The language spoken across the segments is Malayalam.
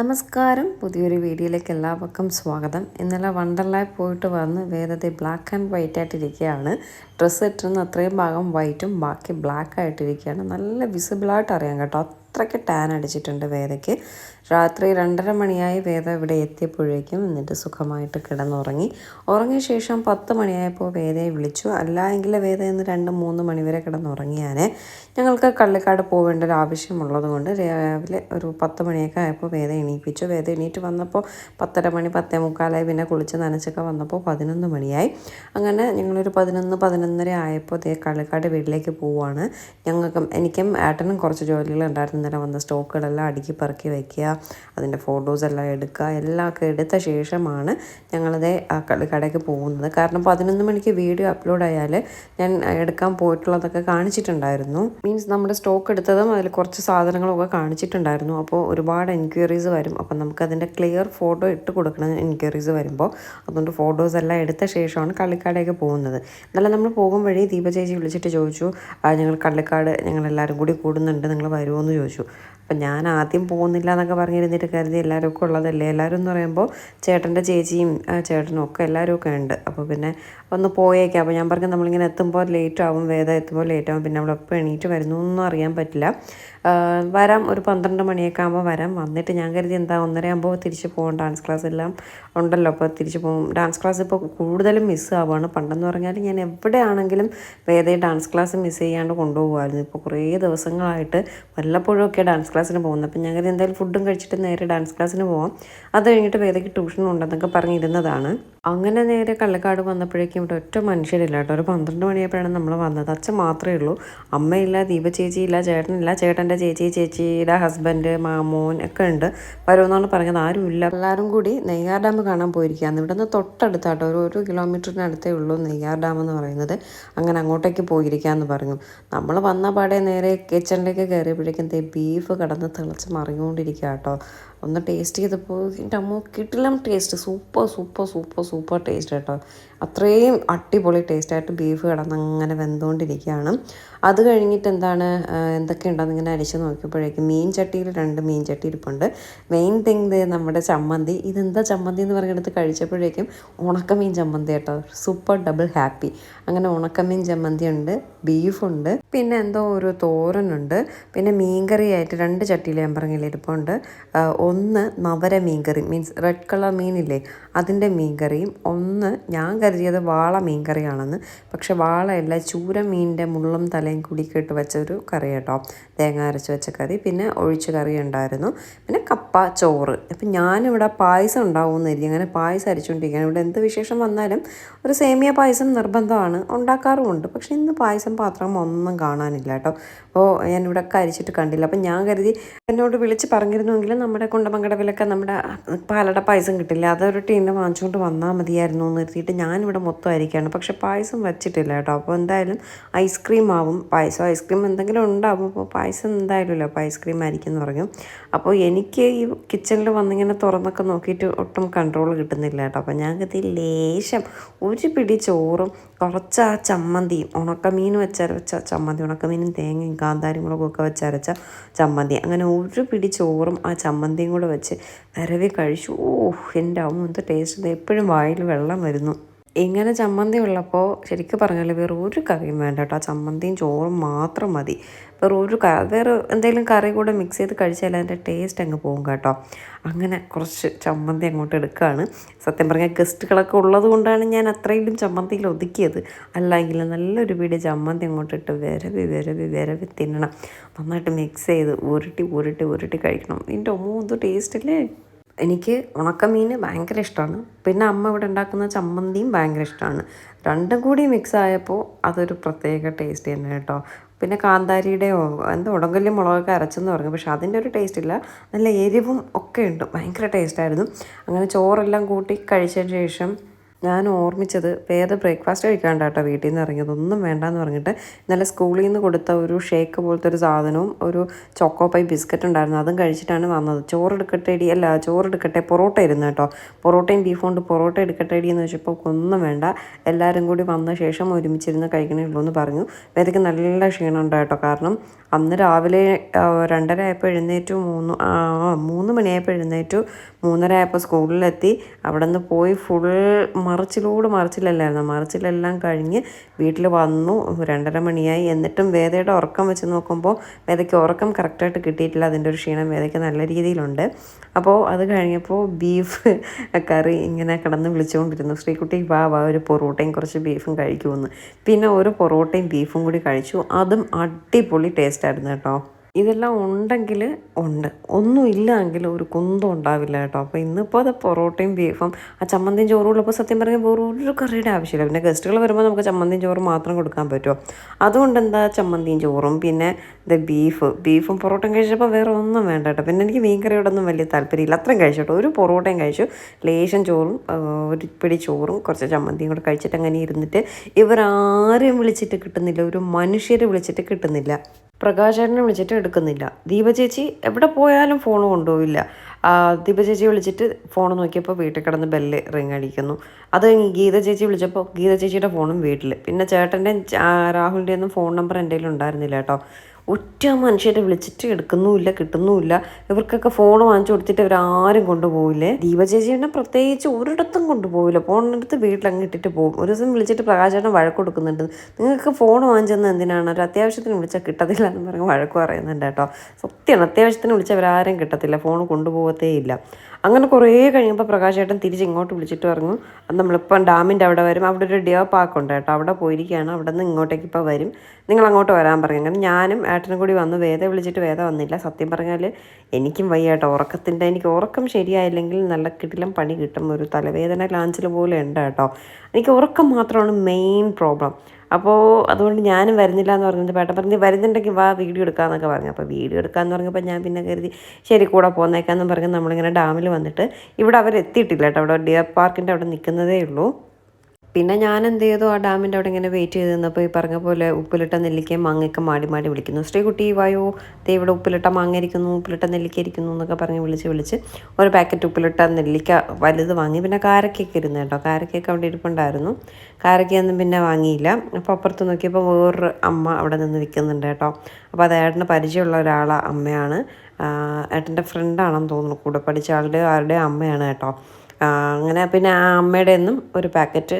നമസ്കാരം. പുതിയൊരു വീഡിയോയിലേക്ക് എല്ലാവർക്കും സ്വാഗതം. ഇന്നലെ വണ്ടർലായി പോയിട്ട് വന്ന് വേദത്തെ ബ്ലാക്ക് ആൻഡ് വൈറ്റ് ആയിട്ടിരിക്കുകയാണ്. ഡ്രസ്സ് ഇട്ടിരുന്ന അത്രയും ഭാഗം വൈറ്റും ബാക്കി ബ്ലാക്ക് ആയിട്ടിരിക്കുകയാണ്. നല്ല വിസിബിളായിട്ട് അറിയാം കേട്ടോ. അത്രയ്ക്ക് ടാൻ അടിച്ചിട്ടുണ്ട് വേദയ്ക്ക്. രാത്രി രണ്ടര മണിയായി വേദ ഇവിടെ എത്തിയപ്പോഴേക്കും എന്നിട്ട് സുഖമായിട്ട് കിടന്നുറങ്ങി. ഉറങ്ങിയ ശേഷം പത്ത് മണിയായപ്പോൾ വേദയെ വിളിച്ചു. അല്ല എങ്കിൽ വേദ ഇന്ന് രണ്ട് മൂന്ന് മണിവരെ വരെ കിടന്നുറങ്ങിയാനെ. ഞങ്ങൾക്ക് കള്ളിക്കാട് പോവേണ്ട ഒരു ആവശ്യമുള്ളത് കൊണ്ട് രാവിലെ ഒരു പത്ത് മണിയൊക്കെ ആയപ്പോൾ വേദ എണീപ്പിച്ചു. വേദ എണീറ്റ് വന്നപ്പോൾ പത്തര മണി പത്തേ മുക്കാലായി. പിന്നെ കുളിച്ച് നനച്ചൊക്കെ വന്നപ്പോൾ പതിനൊന്ന് മണിയായി. അങ്ങനെ ഞങ്ങളൊരു പതിനൊന്ന് പതിനൊന്നര ആയപ്പോൾ ദേ കള്ളിക്കാട് വീട്ടിലേക്ക് പോവുകയാണ് ഞങ്ങൾക്കും എനിക്കും ഏട്ടനും കുറച്ച് ജോലികൾ ഉണ്ടായിരുന്നു ഇന്നലെ വന്ന സ്റ്റോക്കുകളെല്ലാം അടുക്കി പറക്കി വയ്ക്കുക അതിന്റെ ഫോട്ടോസ് എല്ലാം എടുക്കുക എല്ലാം ഒക്കെ എടുത്ത ശേഷമാണ് ഞങ്ങളത് ആ കടയ്ക്ക് പോകുന്നത്. കാരണം പതിനൊന്ന് മണിക്ക് വീഡിയോ അപ്ലോഡ് ആയാൽ ഞാൻ എടുക്കാൻ പോയിട്ടുള്ളതൊക്കെ കാണിച്ചിട്ടുണ്ടായിരുന്നു. മീൻസ് നമ്മുടെ സ്റ്റോക്ക് എടുത്തതും അതിൽ കുറച്ച് സാധനങ്ങളൊക്കെ കാണിച്ചിട്ടുണ്ടായിരുന്നു. അപ്പോൾ ഒരുപാട് എൻക്വയറീസ് വരും. അപ്പം നമുക്കതിന്റെ ക്ലിയർ ഫോട്ടോ ഇട്ട് കൊടുക്കണം എൻക്വയറീസ് വരുമ്പോൾ. അതുകൊണ്ട് ഫോട്ടോസ് എല്ലാം എടുത്ത ശേഷമാണ് കള്ളിക്കാടേക്ക് പോകുന്നത്. എന്നാലും നമ്മൾ പോകും വഴി ദീപ ചേച്ചി വിളിച്ചിട്ട് ചോദിച്ചു "ആ, ഞങ്ങൾ കള്ളിക്കാട് ഞങ്ങൾ എല്ലാവരും കൂടി കൂടുന്നുണ്ട് നിങ്ങൾ വരുമോ? എന്ന് ചോദിച്ചു. അപ്പം ഞാൻ ആദ്യം പോകുന്നില്ല എന്നൊക്കെ പറഞ്ഞിരുന്നിട്ട് കരുതി എല്ലാവരും ഒക്കെ ഉള്ളതല്ലേ. എല്ലാവരും എന്ന് പറയുമ്പോൾ ചേട്ടന്റെ ചേച്ചിയും ചേട്ടനും ഒക്കെ എല്ലാവരും ഒക്കെ ഉണ്ട്. അപ്പോൾ പിന്നെ ഒന്ന് പോയേക്കാം. അപ്പോൾ ഞാൻ പറഞ്ഞു നമ്മളിങ്ങനെ എത്തുമ്പോൾ ലേറ്റ് ആവും വേദ എത്തുമ്പോൾ ലേറ്റ് ആവും. പിന്നെ നമ്മളെപ്പോൾ എണീറ്റ് വരുന്നു ഒന്നും അറിയാൻ പറ്റില്ല. വരാം. ഒരു പന്ത്രണ്ട് മണിയൊക്കെ ആകുമ്പോൾ വരാം. വന്നിട്ട് ഞാൻ കരുതി എന്താ ഒന്നര ആകുമ്പോൾ തിരിച്ച് പോകും ഡാൻസ് ക്ലാസ് എല്ലാം ഉണ്ടല്ലോ. അപ്പോൾ തിരിച്ച് പോകും. ഡാൻസ് ക്ലാസ് ഇപ്പോൾ കൂടുതലും മിസ് ആവുകയാണ് പണ്ടെന്ന് പറഞ്ഞാൽ ഞാൻ എവിടെയാണെങ്കിലും വേദയെ ഡാൻസ് ക്ലാസ് മിസ് ചെയ്യാണ്ട് കൊണ്ടുപോകുമായിരുന്നു ഇപ്പോൾ കുറേ ദിവസങ്ങളായിട്ട് വല്ലപ്പോഴും ഒക്കെ ഡാൻസ് ക്ലാസ്സിന് പോകുന്നത് അപ്പം ഞങ്ങൾ എന്തായാലും ഫുഡും കഴിച്ചിട്ട് നേരെ ഡാൻസ് ക്ലാസ്സിന് പോവാം. അത് കഴിഞ്ഞിട്ട് വേദയ്ക്ക് ട്യൂഷനും ഉണ്ടെന്നൊക്കെ പറഞ്ഞിരുന്നതാണ്. അങ്ങനെ നേരെ കള്ളക്കാട് വന്നപ്പോഴേക്കും ഇവിടെ ഒറ്റ മനുഷ്യരില്ല കേട്ടോ. ഒരു പന്ത്രണ്ട് മണിയായപ്പോഴാണ് നമ്മൾ വന്നത്. അച്ഛൻ മാത്രമേ ഉള്ളൂ. അമ്മയില്ല ദീപ ചേച്ചിയില്ല ചേട്ടനില്ല. ചേട്ടന്റെ ചേച്ചി ചേച്ചിയുടെ ഹസ്ബൻഡ് മാമോൻ ഒക്കെ ഉണ്ട്. വരുമെന്നാണ് പറഞ്ഞത്. ആരുമില്ല എല്ലാവരും കൂടി നെയ്യാർ ഡാം കാണാൻ പോയിരിക്കുകയാണ്. ഇവിടെ നിന്ന് തൊട്ടടുത്താട്ടോ. ഒരു ഒരു കിലോമീറ്ററിനടുത്തേ ഉള്ളൂ നെയ്യാർ ഡാം എന്ന് പറയുന്നത്. അങ്ങനെ അങ്ങോട്ടേക്ക് പോയിരിക്കാമെന്ന് പറഞ്ഞു. നമ്മൾ വന്ന പാടെ നേരെ കിച്ചണിലേക്ക് കയറിയപ്പോഴേക്കും ബീഫ് കടന്ന് തിളച്ച് മറിഞ്ഞുകൊണ്ടിരിക്കുക കേട്ടോ. ഒന്ന് ടേസ്റ്റ് ചെയ്തപ്പോൾ എന്റെ അമ്മ കിട്ടില്ല taste super super super super taste കേട്ടോ. അത്രയും അടിപൊളി ടേസ്റ്റായിട്ട് ബീഫ് കിടന്ന് അങ്ങനെ വെന്തുകൊണ്ടിരിക്കുകയാണ് അത് കഴിഞ്ഞിട്ട് എന്താണ് എന്തൊക്കെയുണ്ടെന്ന് ഇങ്ങനെ അരിച്ച് നോക്കിയപ്പോഴേക്കും മീൻ ചട്ടിയിൽ രണ്ട് മീൻ ചട്ടി ഇരിപ്പുണ്ട്. മെയിൻ തിങ് ദേ നമ്മുടെ ചമ്മന്തി. ഇതെന്താ ചമ്മന്തി എന്ന് പറയുന്നത് കഴിച്ചപ്പോഴേക്കും ഉണക്കമീൻ ചമ്മന്തി കേട്ടോ. സൂപ്പർ ഡബിൾ ഹാപ്പി അങ്ങനെ ഉണക്കമീൻ ചമ്മന്തി ഉണ്ട് ബീഫുണ്ട് പിന്നെ എന്തോ ഒരു തോരനുണ്ട് പിന്നെ മീൻകറിയായിട്ട് രണ്ട് ചട്ടിയിൽ ഞാൻ പറഞ്ഞില്ല ഇരിപ്പുണ്ട്. ഒന്ന് നവര മീൻകറി മീൻസ് റെഡ് കളർ മീനില്ലേ അതിന്റെ മീൻകറിയും ഒന്ന് ഞാൻ കരുതിയത് വാള മീൻ കറിയാണെന്ന് പക്ഷെ വാളയല്ല ചൂര മീനിന്റെ മുള്ളും തലയും കൂടി ഇട്ട് വെച്ച ഒരു കറി കേട്ടോ തേങ്ങ അരച്ച് വെച്ച കറി പിന്നെ ഒഴിച്ച് കറി ഉണ്ടായിരുന്നു. പിന്നെ കപ്പ ചോറ്. അപ്പം ഞാനിവിടെ പായസം ഉണ്ടാവും കരുതി. അങ്ങനെ പായസം അരിച്ചുകൊണ്ടിരിക്കുകയാണ്. ഇവിടെ എന്ത് വിശേഷം വന്നാലും ഒരു സേമിയ പായസം നിർബന്ധമാണ്. ഉണ്ടാക്കാറുമുണ്ട്. പക്ഷെ ഇന്ന് പായസം പാത്രം ഒന്നും കാണാനില്ല കേട്ടോ. അപ്പോൾ ഞാനിവിടെ ഇവിടെ കരിച്ചിട്ട് കണ്ടില്ല. അപ്പം ഞാൻ കരുതി എന്നോട് വിളിച്ച് പറഞ്ഞിരുന്നുവെങ്കിൽ നമ്മുടെ കുണ്ടമംഗടവിലൊക്കെ നമ്മുടെ പാലട പായസം കിട്ടില്ല. അതൊരു ടീമിനെ വാങ്ങിച്ചുകൊണ്ട് വന്നാൽ മതിയായിരുന്നു എന്ന് കരുതിയിട്ട് ഞാനിവിടെ മൊത്തം അരിക്കുകയാണ് പക്ഷേ പായസം വെച്ചിട്ടില്ല കേട്ടോ. അപ്പോൾ എന്തായാലും ഐസ്ക്രീം ആവും. പായസം ഐസ്ക്രീം എന്തെങ്കിലും ഉണ്ടാവും. അപ്പോൾ പായസം എന്തായാലും ഇല്ല. അപ്പോൾ ഐസ്ക്രീം ആയിരിക്കും എന്ന് പറഞ്ഞു. അപ്പോൾ എനിക്ക് ഈ കിച്ചണിൽ വന്നിങ്ങനെ തുറന്നൊക്കെ നോക്കിയിട്ട് ഒട്ടും കൺട്രോൾ കിട്ടുന്നില്ല കേട്ടോ. അപ്പോൾ ഞാൻ കരുതി ലേശം ഒരു പിടി ചോറും കുറച്ച് ആ ചമ്മന്തിയും ഉണക്കമീൻ വെച്ചരച്ച ചമ്മന്തി ഉണക്കമീനും തേങ്ങയും കാന്താരി മുളകൊക്കെ വെച്ച് വെച്ചരച്ച ചമ്മന്തി. അങ്ങനെ ഒരു പിടി ചോറും ആ ചമ്മന്തിയും കൂടെ വെച്ച് നിരവി കഴിച്ചു. ഓ എന്റെ അമ്മ എന്ത് ടേസ്റ്റ് എപ്പോഴും വായിൽ വെള്ളം വരുന്നു. ഇങ്ങനെ ചമ്മന്തി ഉള്ളപ്പോൾ ശരിക്കും പറഞ്ഞാൽ വേറെ ഒരു കറിയും വേണ്ട കേട്ടോ. ആ ചമ്മന്തിയും ചോറും മാത്രം മതി. ഒരു വേറെ എന്തെങ്കിലും കറി കൂടെ മിക്സ് ചെയ്ത് കഴിച്ചാൽ അതിന്റെ ടേസ്റ്റ് അങ്ങ് പോകും കേട്ടോ. അങ്ങനെ കുറച്ച് ചമ്മന്തി അങ്ങോട്ട് എടുക്കുകയാണ് സത്യം പറഞ്ഞാൽ ഗസ്റ്റുകളൊക്കെ ഉള്ളത് കൊണ്ടാണ് ഞാൻ അത്രയും ചമ്മന്തിയിൽ ഒതുക്കിയത്. അല്ലെങ്കിൽ നല്ലൊരു പിടി ചമ്മന്തി അങ്ങോട്ട് ഇട്ട് വിരവി വിരവി വിരവി തിന്നണം. നന്നായിട്ട് മിക്സ് ചെയ്ത് ഉരുട്ടി ഉരുട്ടി ഉരുട്ടി കഴിക്കണം. ഇതിന്റെ ഒന്നും ടേസ്റ്റ് എനിക്ക് ഉണക്കമീൻ ഭയങ്കര ഇഷ്ടമാണ്. പിന്നെ അമ്മ ഇവിടെ ഉണ്ടാക്കുന്ന ചമ്മന്തിയും ഭയങ്കര ഇഷ്ടമാണ്. രണ്ടും കൂടി മിക്സ് ആയപ്പോൾ അതൊരു പ്രത്യേക ടേസ്റ്റ് തന്നെ കേട്ടോ. പിന്നെ കാന്താരിയുടെയോ എന്തോ ഉടങ്കല്ലും മുളകൊക്കെ അരച്ചെന്ന് പറഞ്ഞു. പക്ഷെ അതിന്റെ ഒരു ടേസ്റ്റ് ഇല്ല. നല്ല എരിവും ഒക്കെ ഉണ്ട്. ഭയങ്കര ടേസ്റ്റായിരുന്നു അങ്ങനെ ചോറെല്ലാം കൂട്ടി കഴിച്ചതിന് ശേഷം ഞാൻ ഓർമ്മിച്ചത് വേറെ ബ്രേക്ക്ഫാസ്റ്റ് കഴിക്കാണ്ട കേട്ടോ വീട്ടിൽ നിന്ന് ഇറങ്ങിയത്. ഒന്നും വേണ്ടെന്ന് പറഞ്ഞിട്ട് ഇന്നലെ സ്കൂളിൽ നിന്ന് കൊടുത്ത ഒരു ഷേക്ക് പോലത്തെ ഒരു സാധനവും ഒരു ചോക്കോ പൈ ബിസ്ക്കറ്റ് ഉണ്ടായിരുന്നു. അതും കഴിച്ചിട്ടാണ് വന്നത്. ചോറ് എടുക്കട്ടെ ഇടി അല്ല ചോറ് എടുക്കട്ടെ പൊറോട്ട ഇരുന്നു കേട്ടോ. പൊറോട്ടയും ബീഫും കൊണ്ട് പൊറോട്ട എടുക്കട്ടെ ഇടി എന്ന് വെച്ചപ്പോൾ ഒന്നും വേണ്ട. എല്ലാവരും കൂടി വന്ന ശേഷം ഒരുമിച്ചിരുന്ന് കഴിക്കണേ ഉള്ളൂ എന്ന് പറഞ്ഞു. വേദയ്ക്ക് നല്ല ക്ഷീണം കേട്ടോ. കാരണം അന്ന് രാവിലെ രണ്ടര ആയപ്പോൾ എഴുന്നേറ്റു മൂന്ന് മൂന്ന് മണിയായപ്പോൾ എഴുന്നേറ്റു. മൂന്നര ആയപ്പോൾ സ്കൂളിലെത്തി. അവിടെ നിന്ന് പോയി ഫുൾ മറിച്ചിലോട് മറിച്ചിലല്ലായിരുന്നു. മറിച്ചിലെല്ലാം കഴിഞ്ഞ് വീട്ടിൽ വന്നു. രണ്ടര മണിയായി. എന്നിട്ടും വേദയുടെ ഉറക്കം വെച്ച് നോക്കുമ്പോൾ വേദയ്ക്ക് ഉറക്കം കറക്റ്റായിട്ട് കിട്ടിയിട്ടില്ല. അതിന്റെ ഒരു ക്ഷീണം വേദയ്ക്ക് നല്ല രീതിയിലുണ്ട്. അപ്പോൾ അത് കഴിഞ്ഞപ്പോൾ ബീഫ് കറി ഇങ്ങനെ കിടന്ന് വിളിച്ചുകൊണ്ടിരുന്നു. ശ്രീകുട്ടി വാ വാ ഒരു പൊറോട്ടയും കുറച്ച് ബീഫും കഴിക്കുമെന്ന്. പിന്നെ ഒരു പൊറോട്ടയും ബീഫും കൂടി കഴിച്ചു. അതും അടിപൊളി ടേസ്റ്റായിരുന്നു കേട്ടോ. ഇതെല്ലാം ഉണ്ടെങ്കിൽ ഉണ്ട്. ഒന്നും ഇല്ലെങ്കിൽ ഒരു കുന്തം ഉണ്ടാവില്ല കേട്ടോ. അപ്പോൾ ഇന്നിപ്പോൾ അത് പൊറോട്ടയും ബീഫും ആ ചമ്മന്തിയും ചോറും ഉള്ളപ്പോൾ സത്യം പറഞ്ഞാൽ വേറെ ഒരു കറിയുടെ ആവശ്യമില്ല. പിന്നെ ഗസ്റ്റുകൾ വരുമ്പോൾ നമുക്ക് ചമ്മന്തിയും ചോറും മാത്രം കൊടുക്കാൻ പറ്റുമോ അതുകൊണ്ട് എന്താ ചമ്മന്തിയും ചോറും? പിന്നെ ഇത് ബീഫ്. ബീഫും പൊറോട്ടയും കഴിച്ചപ്പോൾ വേറെ ഒന്നും വേണ്ട കേട്ടോ പിന്നെ എനിക്ക് മീൻകറിയോടൊന്നും വലിയ താല്പര്യമില്ല. അത്രയും കഴിച്ചു ഒരു പൊറോട്ടയും കഴിച്ചു. ലേശം ചോറും ഒരു പിടി ചോറും കുറച്ച് ചമ്മന്തിയും കൂടെ കഴിച്ചിട്ട് അങ്ങനെ ഇരുന്നിട്ട് ഇവരാരെയും വിളിച്ചിട്ട് കിട്ടുന്നില്ല. ഒരു മനുഷ്യരെ വിളിച്ചിട്ട് കിട്ടുന്നില്ല. പ്രകാശേട്ടനെ വിളിച്ചിട്ട് എടുക്കുന്നില്ല. ദീപ ചേച്ചി എവിടെ പോയാലും ഫോൺ കൊണ്ടുപോയില്ല ദീപ ചേച്ചി വിളിച്ചിട്ട് ഫോൺ നോക്കിയപ്പോൾ വീട്ടിൽ കിടന്ന് ബെല്ല് റിങ് അടിക്കുന്നു. അത് ഗീത ചേച്ചി വിളിച്ചപ്പോൾ ഗീത ചേച്ചിയുടെ ഫോണും വീട്ടിൽ പിന്നെ ചേട്ടന്റെ രാഹുലിന്റെ ഒന്നും ഫോൺ നമ്പർ എന്റെ ഉണ്ടായിരുന്നില്ല കേട്ടോ. ഒറ്റ മനുഷ്യരെ വിളിച്ചിട്ട് എടുക്കുന്നുമില്ല കിട്ടുന്നുമില്ല. ഇവർക്കൊക്കെ ഫോൺ വാങ്ങിച്ചു കൊടുത്തിട്ട് ഇവരാരും കൊണ്ടുപോകില്ലേ ദീപചേച്ചിയുടെ പ്രത്യേകിച്ച് ഒരിടത്തും കൊണ്ടുപോകില്ല ഫോണിനടുത്ത് വീട്ടിലങ്ങ് ഇട്ടിട്ട് പോകും. ഒരു ദിവസം വിളിച്ചിട്ട് പ്രകാശേട്ടൻ വഴക്ക് കൊടുക്കുന്നുണ്ട്. നിങ്ങൾക്ക് ഫോൺ വാങ്ങിച്ചെന്ന് എന്തിനാണ്? ഒരു അത്യാവശ്യത്തിന് വിളിച്ചാൽ കിട്ടത്തില്ല എന്ന് പറഞ്ഞ് വഴക്ക് പറയുന്നുണ്ട് കേട്ടോ. സത്യമാണ് അത്യാവശ്യത്തിന് വിളിച്ചാൽ അവരാരും കിട്ടത്തില്ല. ഫോൺ കൊണ്ടുപോകത്തേ ഇല്ല. അങ്ങനെ കുറേ കഴിയുമ്പോൾ പ്രകാശേട്ടൻ തിരിച്ച് ഇങ്ങോട്ട് വിളിച്ചിട്ട് പറഞ്ഞു "അത് നമ്മളിപ്പം ഡാമിന്റെ അവിടെ വരും. അവിടെ ഒരു ഡിയർ പാർക്ക് ഉണ്ട് കേട്ടോ. അവിടെ പോയിരിക്കുകയാണ്. അവിടെ നിന്ന് ഇങ്ങോട്ടേക്ക് ഇപ്പോൾ വരും. നിങ്ങൾ അങ്ങോട്ട് വരാൻ പറഞ്ഞു. അങ്ങനെ ഞാനും ഏട്ടനും കൂടി വന്ന്. വേദ വിളിച്ചിട്ട് വേദ വന്നില്ല. സത്യം പറഞ്ഞാൽ എനിക്കും വയ്യ ഉറക്കത്തിന്റെ എനിക്ക് ഉറക്കം ശരിയായില്ലെങ്കിൽ നല്ല കിടിലം പണി കിട്ടും. ഒരു തലവേദന ലാഞ്ചിൽ പോലെ ഉണ്ട് കേട്ടോ. എനിക്ക് ഉറക്കം മാത്രമാണ് മെയിൻ പ്രോബ്ലം അപ്പോൾ അതുകൊണ്ട് ഞാനും വരുന്നില്ല എന്ന് പറഞ്ഞിട്ട് പേട്ടൻ പറഞ്ഞ് വരുന്നുണ്ടെങ്കിൽ വാ വീഡിയോ എടുക്കാമെന്നൊക്കെ പറഞ്ഞു. അപ്പോൾ വീഡിയോ എടുക്കാമെന്ന് പറഞ്ഞപ്പോൾ ഞാൻ പിന്നെ കരുതി ശരി കൂടെ പോന്നേക്കാന്ന് പറഞ്ഞ് നമ്മളിങ്ങനെ ഡാമിൽ വന്നിട്ട് ഇവിടെ അവർ എത്തിയിട്ടില്ല കേട്ടോ. അവിടെ ഡിയർ പാർക്കിന്റെ അവിടെ നിൽക്കുന്നതേ ഉള്ളൂ. പിന്നെ ഞാൻ എന്ത് ചെയ്തു? ആ ഡാമിന്റെ അവിടെ ഇങ്ങനെ വെയിറ്റ് ചെയ്ത് നിന്നപ്പോൾ ഈ പറഞ്ഞ പോലെ ഉപ്പിലിട്ട നെല്ലിക്കയും മാങ്ങയൊക്കെ മാടി മാടി വിളിക്കുന്നു. ശ്രീകുട്ടി വായോ ദേ ഇവിടെ ഉപ്പിലിട്ട മാങ്ങ ഇരിക്കുന്നു ഉപ്പിലിട്ട നെല്ലിക്ക ഇരിക്കുന്നു എന്നൊക്കെ പറഞ്ഞ് വിളിച്ച് വിളിച്ച് ഒരു പാക്കറ്റ് ഉപ്പിലിട്ട നെല്ലിക്ക വലുത് വാങ്ങി. പിന്നെ കാരക്കൊക്കെ ഇരുന്നു കേട്ടോ. കാരക്കൊക്കെ അവിടെ ഇരിപ്പുണ്ടായിരുന്നു. കാരക്കയൊന്നും പിന്നെ വാങ്ങിയില്ല. അപ്പോൾ അപ്പുറത്ത് നോക്കിയപ്പോൾ വേറൊരു അമ്മ അവിടെ നിന്ന് വിൽക്കുന്നുണ്ട് കേട്ടോ. അപ്പോൾ അത് ഏട്ടന് പരിചയമുള്ള ഒരാളെ അമ്മയാണ്. ഏട്ടന്റെ ഫ്രണ്ടാണെന്ന് തോന്നുന്നു. കൂടെ പഠിച്ച ആളുടെ ആരുടെ അമ്മയാണ് കേട്ടോ. അങ്ങനെ പിന്നെ ആ അമ്മയുടെ നിന്നും ഒരു പാക്കറ്റ്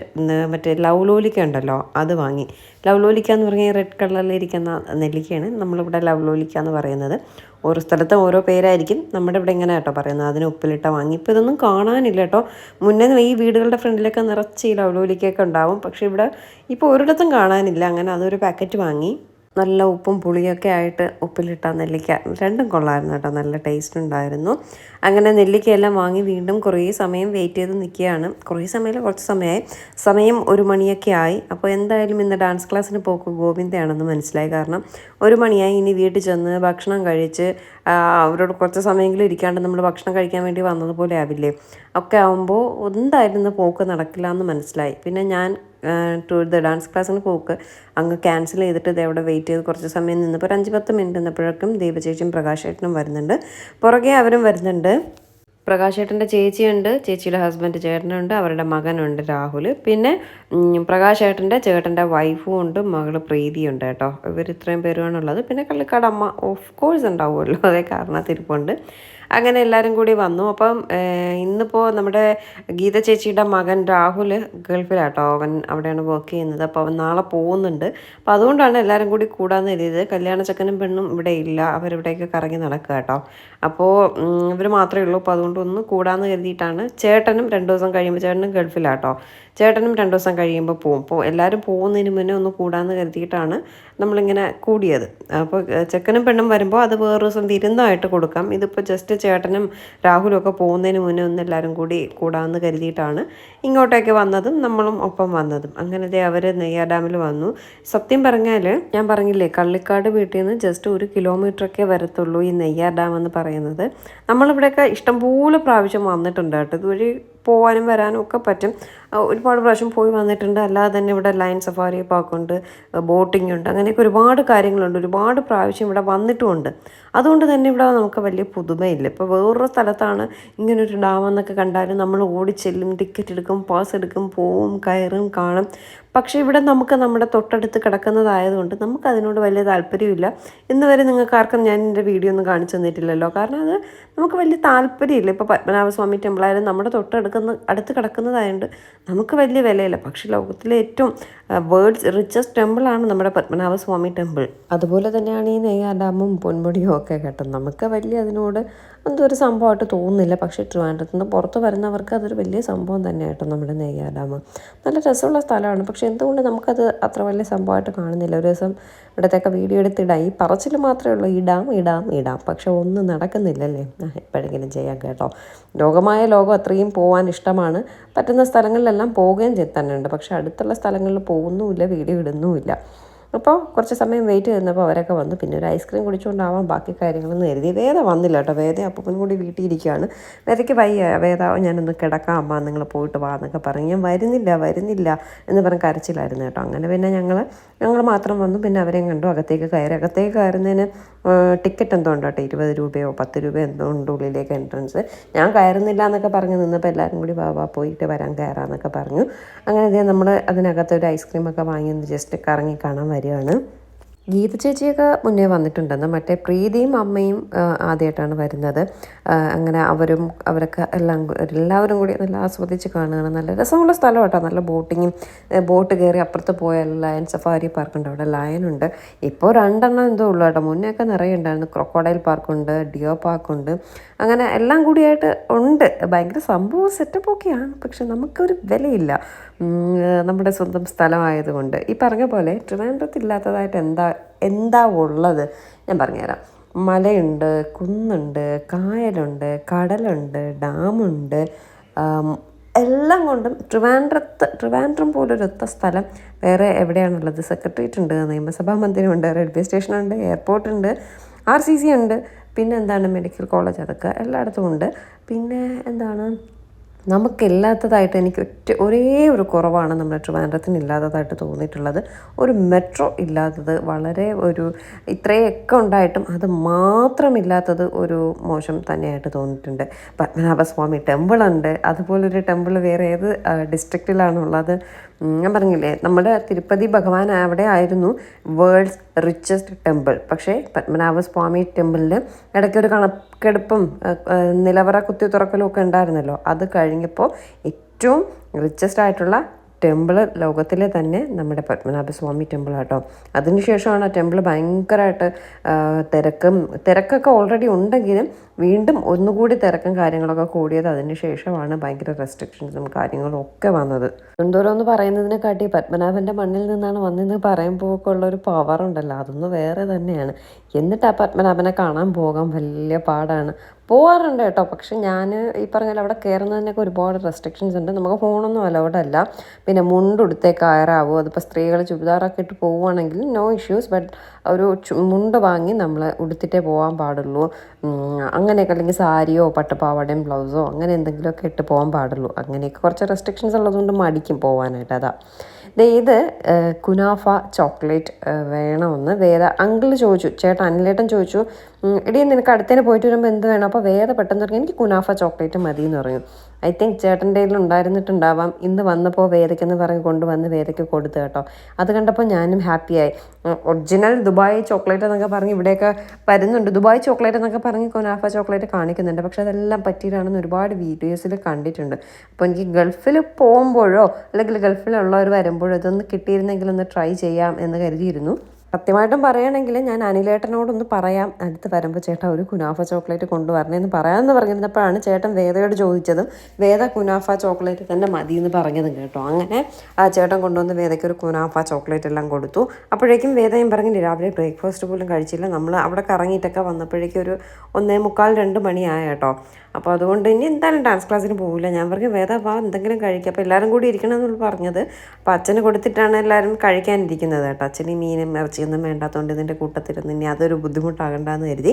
മറ്റേ ലവ് ലോലിക്ക ഉണ്ടല്ലോ അത് വാങ്ങി. ലവ് ലോലിക്ക എന്ന് പറഞ്ഞാൽ റെഡ് കളറിൽ ഇരിക്കുന്ന നെല്ലിക്കയാണ് നമ്മളിവിടെ ലവ് ലോലിക്ക എന്ന് പറയുന്നത്. ഓരോ സ്ഥലത്തും ഓരോ പേരായിരിക്കും നമ്മുടെ ഇവിടെ ഇങ്ങനെ കേട്ടോ പറയുന്നത്. അതിന് ഉപ്പിലിട്ട വാങ്ങി. ഇപ്പോൾ ഇതൊന്നും കാണാനില്ല കേട്ടോ. മുന്നേ ഈ വീടുകളുടെ ഫ്രണ്ടിലൊക്കെ നിറച്ച് ഈ ലവ് ലോലിക്കയൊക്കെ ഉണ്ടാവും. പക്ഷേ ഇവിടെ ഇപ്പോൾ ഒരിടത്തും കാണാനില്ല. അങ്ങനെ അതൊരു പാക്കറ്റ് വാങ്ങി. നല്ല ഉപ്പും പുളിയൊക്കെ ആയിട്ട് ഉപ്പിലിട്ട നെല്ലിക്ക. രണ്ടും കൊള്ളായിരുന്നു കേട്ടോ. നല്ല ടേസ്റ്റ് ഉണ്ടായിരുന്നു. അങ്ങനെ നെല്ലിക്കയെല്ലാം വാങ്ങി വീണ്ടും കുറേ സമയം വെയിറ്റ് ചെയ്ത് നിൽക്കുകയാണ് കുറേ സമയം കുറച്ച് സമയമായി. സമയം ഒരു മണിയൊക്കെ ആയി. അപ്പോൾ എന്തായാലും ഇന്ന് ഡാൻസ് ക്ലാസ്സിന് പോക്ക് ഗോവിന്ദയാണെന്ന് മനസ്സിലായി. കാരണം ഒരു മണിയായി ഇനി വീട്ടിൽ ചെന്ന് ഭക്ഷണം കഴിച്ച് അവരോട് കുറച്ച് സമയമെങ്കിലും ഇരിക്കാണ്ട് നമ്മൾ ഭക്ഷണം കഴിക്കാൻ വേണ്ടി വന്നതുപോലെ ആവില്ലേ? ഒക്കെ ആകുമ്പോൾ ഇന്ന് പോക്ക് നടക്കില്ല എന്ന് മനസ്സിലായി. പിന്നെ ഞാൻ ടു ദ ഡാൻസ് ക്ലാസ്സിന് പോക്ക്. അങ്ങ് ക്യാൻസൽ ചെയ്തിട്ട് ഇതവിടെ വെയിറ്റ് ചെയ്ത് കുറച്ച് സമയം നിന്നപ്പോൾ ഒരു അഞ്ച് പത്ത് മിനിറ്റ് നിന്നപ്പോഴേക്കും ദീപചേച്ചിയും പ്രകാശേട്ടനും വരുന്നുണ്ട്. പുറകെ അവരും വരുന്നുണ്ട്. പ്രകാശേട്ടന്റെ ചേച്ചിയുണ്ട് ചേച്ചിയുടെ ഹസ്ബൻഡ് ചേട്ടനുണ്ട് അവരുടെ മകനുണ്ട് രാഹുൽ. പിന്നെ പ്രകാശേട്ടന്റെ ചേട്ടന്റെ വൈഫും ഉണ്ട് മകൾ പ്രീതിയുണ്ട് കേട്ടോ. ഇവർ ഇത്രയും പേരുമാണുള്ളത് പിന്നെ കള്ളിക്കാട് അമ്മ ഓഫ് കോഴ്സ് ഉണ്ടാവുമല്ലോ. അതേ കാരണത്തിരിപ്പുണ്ട്. അങ്ങനെ എല്ലാവരും കൂടി വന്നു. അപ്പം ഇന്നിപ്പോൾ നമ്മുടെ ഗീത ചേച്ചിയുടെ മകൻ രാഹുൽ ഗൾഫിലാട്ടോ. അവൻ അവിടെയാണ് വർക്ക് ചെയ്യുന്നത്. അപ്പോൾ അവൻ നാളെ പോകുന്നുണ്ട്. അപ്പോൾ അതുകൊണ്ടാണ് എല്ലാവരും കൂടി കൂടാന്ന് എഴുതിയത് കല്യാണ ചക്കനും പെണ്ണും ഇവിടെ ഇല്ല. അവരിവിടേക്ക് കറങ്ങി നടക്കുക കേട്ടോ അപ്പോൾ ഇവർ മാത്രമേ ഉള്ളൂ. അപ്പോൾ അതുകൊണ്ട് ഒന്ന് കൂടാന്ന് കരുതിയിട്ടാണ് ചേട്ടനും രണ്ട് ദിവസം കഴിയുമ്പോൾ ചേട്ടനും ഗൾഫിലാട്ടോ ചേട്ടനും രണ്ട് ദിവസം കഴിയുമ്പോൾ പോകും അപ്പോൾ എല്ലാവരും പോകുന്നതിന് മുന്നേ ഒന്ന് കൂടാമെന്ന് കരുതിയിട്ടാണ് നമ്മളിങ്ങനെ കൂടിയത്. അപ്പോൾ ചെക്കനും പെണ്ണും വരുമ്പോൾ അത് വേറെ ദിവസം വിരുന്നായിട്ട് കൊടുക്കാം. ഇതിപ്പോൾ ജസ്റ്റ് ചേട്ടനും രാഹുലും ഒക്കെ പോകുന്നതിന് മുന്നേ ഒന്ന് എല്ലാവരും കൂടി കൂടാമെന്ന് കരുതിയിട്ടാണ് ഇങ്ങോട്ടേക്ക് വന്നതും നമ്മളും ഒപ്പം വന്നതും. അങ്ങനെ അവർ നെയ്യാർ ഡാമിൽ വന്നു. സത്യം പറഞ്ഞാൽ ഞാൻ പറഞ്ഞില്ലേ കള്ളിക്കാട് വീട്ടിൽ നിന്ന് ജസ്റ്റ് ഒരു കിലോമീറ്ററൊക്കെ വരത്തുള്ളൂ ഈ നെയ്യാർ ഡാം എന്ന് പറയുന്നത്. നമ്മളിവിടെയൊക്കെ ഇഷ്ടംപോലെ പ്രാവശ്യം വന്നിട്ടുണ്ട് കേട്ടോ. ഇതുവഴി പോകാനും വരാനും ഒക്കെ പറ്റും ഒരുപാട് പ്രാവശ്യം പോയി വന്നിട്ടുണ്ട്. അല്ലാതെ തന്നെ ഇവിടെ ലൈൻ സഫാരി പാർക്കുണ്ട് ബോട്ടിംഗ് ഉണ്ട് അങ്ങനെയൊക്കെ ഒരുപാട് കാര്യങ്ങളുണ്ട്. ഒരുപാട് പ്രാവശ്യം ഇവിടെ വന്നിട്ടുമുണ്ട്. അതുകൊണ്ട് തന്നെ ഇവിടെ നമുക്ക് വലിയ പുതുമയില്ല. ഇപ്പോൾ വേറൊരു സ്ഥലത്താണ് ഇങ്ങനൊരു ഡാം എന്നൊക്കെ കണ്ടാലും നമ്മൾ ഓടിച്ചെല്ലും ടിക്കറ്റ് എടുക്കും പാസ് എടുക്കും പോവും കയറും കാണും. പക്ഷേ ഇവിടെ നമുക്ക് നമ്മുടെ തൊട്ടടുത്ത് കിടക്കുന്നതായതുകൊണ്ട് നമുക്ക് അതിനോട് വലിയ താല്പര്യമില്ല. ഇന്ന് വരെ നിങ്ങൾക്ക് ആർക്കും ഞാൻ എന്റെ വീഡിയോ ഒന്നും കാണിച്ചു തന്നിട്ടില്ലല്ലോ. കാരണം അത് നമുക്ക് വലിയ താല്പര്യമില്ല. ഇപ്പോൾ പത്മനാഭസ്വാമി ടെമ്പിളായാലും നമ്മുടെ തൊട്ടടുക്കുന്ന അടുത്ത് കിടക്കുന്നതായതുകൊണ്ട് നമുക്ക് വലിയ വിലയില്ല. പക്ഷേ ലോകത്തിലെ ഏറ്റവും വേൾഡ്സ് റിച്ചസ്റ്റ് ടെമ്പിളാണ് നമ്മുടെ പത്മനാഭസ്വാമി ടെമ്പിൾ. അതുപോലെ തന്നെയാണ് ഈ നെയ്യാർ ഡാമും പൊന്മുടിയും ഒക്കെ കേട്ടോ. നമുക്ക് വലിയ അതിനോട് ഒരു സംഭവമായിട്ട് തോന്നുന്നില്ല. പക്ഷേ ട്രിവാൻഡ്രത്ത് നിന്ന് പുറത്ത് വരുന്നവർക്ക് അതൊരു വലിയ സംഭവം തന്നെയായിട്ടോ നമ്മുടെ നെയ്യാർ ഡാം നല്ല രസമുള്ള സ്ഥലമാണ്. പക്ഷേ എന്തുകൊണ്ട് നമുക്കത് അത്ര വലിയ സംഭവമായിട്ട് കാണുന്നില്ല? ഒരു ദിവസം ഇവിടത്തേക്കെ വീഡിയോ എടുത്തിടാം. ഈ പറച്ചിൽ മാത്രമേ ഉള്ളൂ. ഈ ഡാം ഇടാം. പക്ഷേ ഒന്നും നടക്കുന്നില്ലല്ലേ? എപ്പോഴെങ്കിലും ചെയ്യാം കേട്ടോ. ലോകമായ ലോകം അത്രയും പോകാൻ ഇഷ്ടമാണ്. പറ്റുന്ന സ്ഥലങ്ങളിലെല്ലാം പോവുകയും ചെയ്ത് ഉണ്ട് പക്ഷെ അടുത്തുള്ള സ്ഥലങ്ങളിൽ പോകുന്നുമില്ല വീഡിയോ ഇടുന്നുമില്ല. അപ്പോൾ കുറച്ച് സമയം വെയിറ്റ് ചെയ്യുന്നപ്പോൾ അവരൊക്കെ വന്നു. പിന്നെ ഒരു ഐസ്ക്രീം കുടിച്ചുകൊണ്ടാവാം ബാക്കി കാര്യങ്ങളൊന്നും കരുതി. വേദ വന്നില്ല കേട്ടോ. വേദ അപ്പം കൂടി വീട്ടിൽ ഇരിക്കുകയാണ്. വേദയ്ക്ക് വയ്യ. വേദ ഞാനൊന്ന് കിടക്കാം അമ്മ നിങ്ങൾ പോയിട്ട് വാ എന്നൊക്കെ പറഞ്ഞ്. ഞാൻ വരുന്നില്ല വരുന്നില്ല എന്ന് പറഞ്ഞ് കരച്ചിലായിരുന്നു കേട്ടോ. അങ്ങനെ പിന്നെ ഞങ്ങൾ ഞങ്ങൾ മാത്രം വന്നു. പിന്നെ അവരെയും കണ്ടു. അകത്തേക്ക് കയറി. അകത്തേക്ക് കയറുന്നതിന് ടിക്കറ്റ് എന്തോ ഉണ്ട് കേട്ടോ. ഇരുപത് രൂപയോ പത്ത് രൂപയോ എന്തോ ഉണ്ട് ഉള്ളിലേക്ക് എൻട്രൻസ് ഞാൻ കയറുന്നില്ല എന്നൊക്കെ പറഞ്ഞ്. നിന്നപ്പോൾ എല്ലാവരും കൂടി വാ പോയിട്ട് വരാൻ കയറാമെന്നൊക്കെ പറഞ്ഞു. അങ്ങനെ നമ്മൾ അതിനകത്ത് ഒരു ഐസ്ക്രീമൊക്കെ വാങ്ങി ഒന്ന് ജസ്റ്റ് കറങ്ങി കാണാൻ വരികയാണ് ഗീത ചേച്ചിയൊക്കെ മുന്നേ വന്നിട്ടുണ്ടെന്ന് മറ്റേ പ്രീതിയും അമ്മയും ആദ്യമായിട്ടാണ് വരുന്നത്. അങ്ങനെ അവരും അവരൊക്കെ എല്ലാം എല്ലാവരും കൂടി നല്ല ആസ്വദിച്ച് കാണുകയാണ്. നല്ല രസമുള്ള സ്ഥലം കേട്ടോ നല്ല ബോട്ടിങ്ങും ബോട്ട് കയറി അപ്പുറത്ത് പോയാൽ ലയൻ സഫാരി പാർക്കുണ്ട്. അവിടെ ലയനുണ്ട്. ഇപ്പോൾ രണ്ടെണ്ണം എന്തോ ഉള്ളു കേട്ടോ. മുന്നേ ഒക്കെ നിറയെ ഉണ്ടായിരുന്നു. ക്രൊക്കോഡൈൽ പാർക്കുണ്ട് ഡിയോ പാർക്കുണ്ട്. അങ്ങനെ എല്ലാം കൂടിയായിട്ട് ഉണ്ട്. ഭയങ്കര സംഭവം സെറ്റപ്പ് ഒക്കെയാണ്. പക്ഷെ നമുക്കൊരു വിലയില്ല. നമ്മുടെ സ്വന്തം സ്ഥലമായതുകൊണ്ട്. ഈ പറഞ്ഞ പോലെ ട്രിവാൻഡ്രത്ത് ഇല്ലാത്തതായിട്ട് എന്താ എന്താ ഉള്ളത്? ഞാൻ പറഞ്ഞുതരാം. മലയുണ്ട് കുന്നുണ്ട് കായലുണ്ട് കടലുണ്ട് ഡാമുണ്ട്. എല്ലാം കൊണ്ടും ട്രിവാൻഡ്രത്ത് ട്രിവാൻഡ്രം പോലൊരൊത്ത സ്ഥലം വേറെ എവിടെയാണുള്ളത്? സെക്രട്ടേറിയറ്റ് ഉണ്ട് നിയമസഭാ മന്ദിരമുണ്ട് റെയിൽവേ സ്റ്റേഷനുണ്ട് എയർപോർട്ടുണ്ട് ആർ സി സി ഉണ്ട്. പിന്നെ എന്താണ്? മെഡിക്കൽ കോളേജ് അതൊക്കെ എല്ലായിടത്തും ഉണ്ട്. പിന്നെ എന്താണ്? നമുക്കില്ലാത്തതായിട്ട് എനിക്ക് ഒറ്റ ഒരേ ഒരു കുറവാണ് നമ്മുടെ ട്രിവാൻഡ്രത്തിന് ഇല്ലാത്തതായിട്ട് തോന്നിയിട്ടുള്ളത്. ഒരു മെട്രോ ഇല്ലാത്തത് വളരെ ഒരു ഇത്രയൊക്കെ ഉണ്ടായിട്ടും അത് മാത്രമില്ലാത്തത് ഒരു മോശം തന്നെയായിട്ട് തോന്നിയിട്ടുണ്ട്. പത്മനാഭസ്വാമി ടെമ്പിൾ ഉണ്ട് അതുപോലൊരു ടെമ്പിൾ വേറെ ഏത് ഡിസ്ട്രിക്റ്റിലാണുള്ളത് ഞാൻ പറഞ്ഞില്ലേ നമ്മുടെ തിരുപ്പതി ഭഗവാൻ അവിടെ ആയിരുന്നു വേൾഡ്സ് റിച്ചസ്റ്റ് ടെമ്പിൾ. പക്ഷേ പത്മനാഭ സ്വാമി ടെമ്പിളിൽ ഇടയ്ക്ക് ഒരു കണക്കെടുപ്പും നിലവറ കുത്തി തുറക്കലും ഒക്കെ ഉണ്ടായിരുന്നല്ലോ. അത് കഴിഞ്ഞപ്പോൾ ഏറ്റവും റിച്ചസ്റ്റ് ആയിട്ടുള്ള ടെമ്പിൾ ലോകത്തിലെ തന്നെ നമ്മുടെ പത്മനാഭസ്വാമി ടെമ്പിൾ കേട്ടോ അതിനുശേഷമാണ് ആ ടെമ്പിൾ ഭയങ്കരമായിട്ട് തിരക്കും തിരക്കൊക്കെ ഓൾറെഡി ഉണ്ടെങ്കിലും വീണ്ടും ഒന്നുകൂടി തിരക്കും കാര്യങ്ങളൊക്കെ കൂടിയത് അതിനുശേഷമാണ് ഭയങ്കര റെസ്ട്രിക്ഷൻസും കാര്യങ്ങളും ഒക്കെ വന്നത്. എന്തോരം എന്ന് പറയുന്നതിനെക്കാട്ടി പത്മനാഭന്റെ മണ്ണിൽ നിന്നാണ് വന്നതെന്ന് പറയുമ്പോൾ ഒക്കെ ഉള്ള ഒരു പവർ ഉണ്ടല്ലോ അതൊന്നും വേറെ തന്നെയാണ്. എന്നിട്ട് ആ പത്മനാഭനെ കാണാൻ പോകാൻ വലിയ പാടാണ്. പോകാറുണ്ട് കേട്ടോ. പക്ഷെ ഞാൻ ഈ പറഞ്ഞാൽ അവിടെ കയറുന്നതിനൊക്കെ ഒരുപാട് റെസ്ട്രിക്ഷൻസ് ഉണ്ട്. നമുക്ക് ഫോണൊന്നും അലൗഡ് അല്ല. പിന്നെ മുണ്ടുടുത്തേ കയറാവോ. അതിപ്പോൾ സ്ത്രീകൾ ചുരിദാറൊക്കെ ഇട്ട് പോവുകയാണെങ്കിൽ നോ ഇഷ്യൂസ് ബട്ട് ഒരു മുണ്ട് വാങ്ങി നമ്മൾ ഉടുത്തിട്ടേ പോകാൻ പാടുള്ളൂ. അങ്ങനെയൊക്കെ അല്ലെങ്കിൽ സാരിയോ പട്ടുപാവാടയും ബ്ലൗസോ അങ്ങനെ എന്തെങ്കിലുമൊക്കെ ഇട്ട് പോകാൻ പാടുള്ളൂ. അങ്ങനെയൊക്കെ കുറച്ച് റെസ്ട്രിക്ഷൻസ് ഉള്ളതുകൊണ്ട് മടിക്കും പോകാനായിട്ട് അതാ. ഇത് കുനാഫ ചോക്ലേറ്റ് വേണമെന്ന്. വേറെ അങ്കിൾ ചോദിച്ചു ചേട്ടൻ അനിലേട്ടൻ ചോദിച്ചു എടീ നിനക്ക് അടുത്തേനെ പോയിട്ട് വരുമ്പോൾ എന്ത് വേണം? അപ്പോൾ വേറെ പെട്ടെന്ന് പറഞ്ഞു എനിക്ക് കുനാഫ ചോക്ലേറ്റ് മതി എന്ന് പറഞ്ഞു. ഐ തിങ്ക് ചേട്ടന്റെ കയ്യിൽ ഉണ്ടായിരുന്നിട്ടുണ്ടാവാം. ഇന്ന് വന്നപ്പോൾ വേദയ്ക്കെന്ന് പറഞ്ഞ് കൊണ്ടുവന്ന് വേദയ്ക്ക് കൊടുത്തു കേട്ടോ. അത് കണ്ടപ്പോൾ ഞാനും ഹാപ്പിയായി ഒറിജിനൽ ദുബായ് ചോക്ലേറ്റ് എന്നൊക്കെ പറഞ്ഞ് ഇവിടെയൊക്കെ വരുന്നുണ്ട്. ദുബായ് ചോക്ലേറ്റ് എന്നൊക്കെ പറഞ്ഞ് കൊനാഫ ചോക്ലേറ്റ് കാണിക്കുന്നുണ്ട്. പക്ഷെ അതെല്ലാം പറ്റിയിട്ടാണെന്ന് ഒരുപാട് വീഡിയോസിൽ കണ്ടിട്ടുണ്ട്. അപ്പോൾ എനിക്ക് ഗൾഫിൽ പോകുമ്പോഴോ അല്ലെങ്കിൽ ഗൾഫിലുള്ളവർ വരുമ്പോഴോ ഇതൊന്ന് കിട്ടിയിരുന്നെങ്കിൽ ഒന്ന് ട്രൈ ചെയ്യാം എന്ന് കരുതിയിരുന്നു. സത്യമായിട്ടും പറയുകയാണെങ്കിൽ ഞാൻ അനിലേട്ടനോടൊന്ന് പറയാം. അടുത്ത് വരുമ്പോൾ ചേട്ടാ ഒരു കുനാഫ ചോക്ലേറ്റ് കൊണ്ടുവരണേന്ന് പറയാമെന്ന് പറഞ്ഞിരുന്നപ്പോഴാണ് ചേട്ടൻ വേദയോട് ചോദിച്ചതും വേദ കുനാഫ ചോക്ലേറ്റ് തന്നെ മതി എന്ന് പറഞ്ഞതും കേട്ടോ. അങ്ങനെ ആ ചേട്ടൻ കൊണ്ടുവന്ന് വേദയ്ക്ക് ഒരു കുനാഫ ചോക്ലേറ്റ് എല്ലാം കൊടുത്തു. അപ്പോഴേക്കും വേദയും പറഞ്ഞില്ല രാവിലെ ബ്രേക്ക്ഫാസ്റ്റ് പോലും കഴിച്ചില്ല. നമ്മൾ അവിടെ കറങ്ങിയിട്ടൊക്കെ വന്നപ്പോഴേക്കും ഒരു ഒന്നേ മുക്കാൽ രണ്ട് മണിയായ കേട്ടോ. അപ്പോൾ അതുകൊണ്ട് ഇനി എന്തായാലും ഡാൻസ് ക്ലാസ്സിന് പോകില്ല ഞാൻ പറഞ്ഞു വേദ വാ എന്തെങ്കിലും കഴിക്കാം. അപ്പോൾ എല്ലാവരും കൂടി ഇരിക്കണം എന്നുള്ള പറഞ്ഞത്. അപ്പോൾ അച്ഛന് കൊടുത്തിട്ടാണ് എല്ലാവരും കഴിക്കാനിരിക്കുന്നത് കേട്ടോ. അച്ഛന് മീനും ഇറച്ചി ഇറച്ചിയൊന്നും വേണ്ടാത്തതുകൊണ്ട് ഇതിന്റെ കൂട്ടത്തിരുന്ന് ഇനി അതൊരു ബുദ്ധിമുട്ടാകണ്ടെന്ന് കരുതി.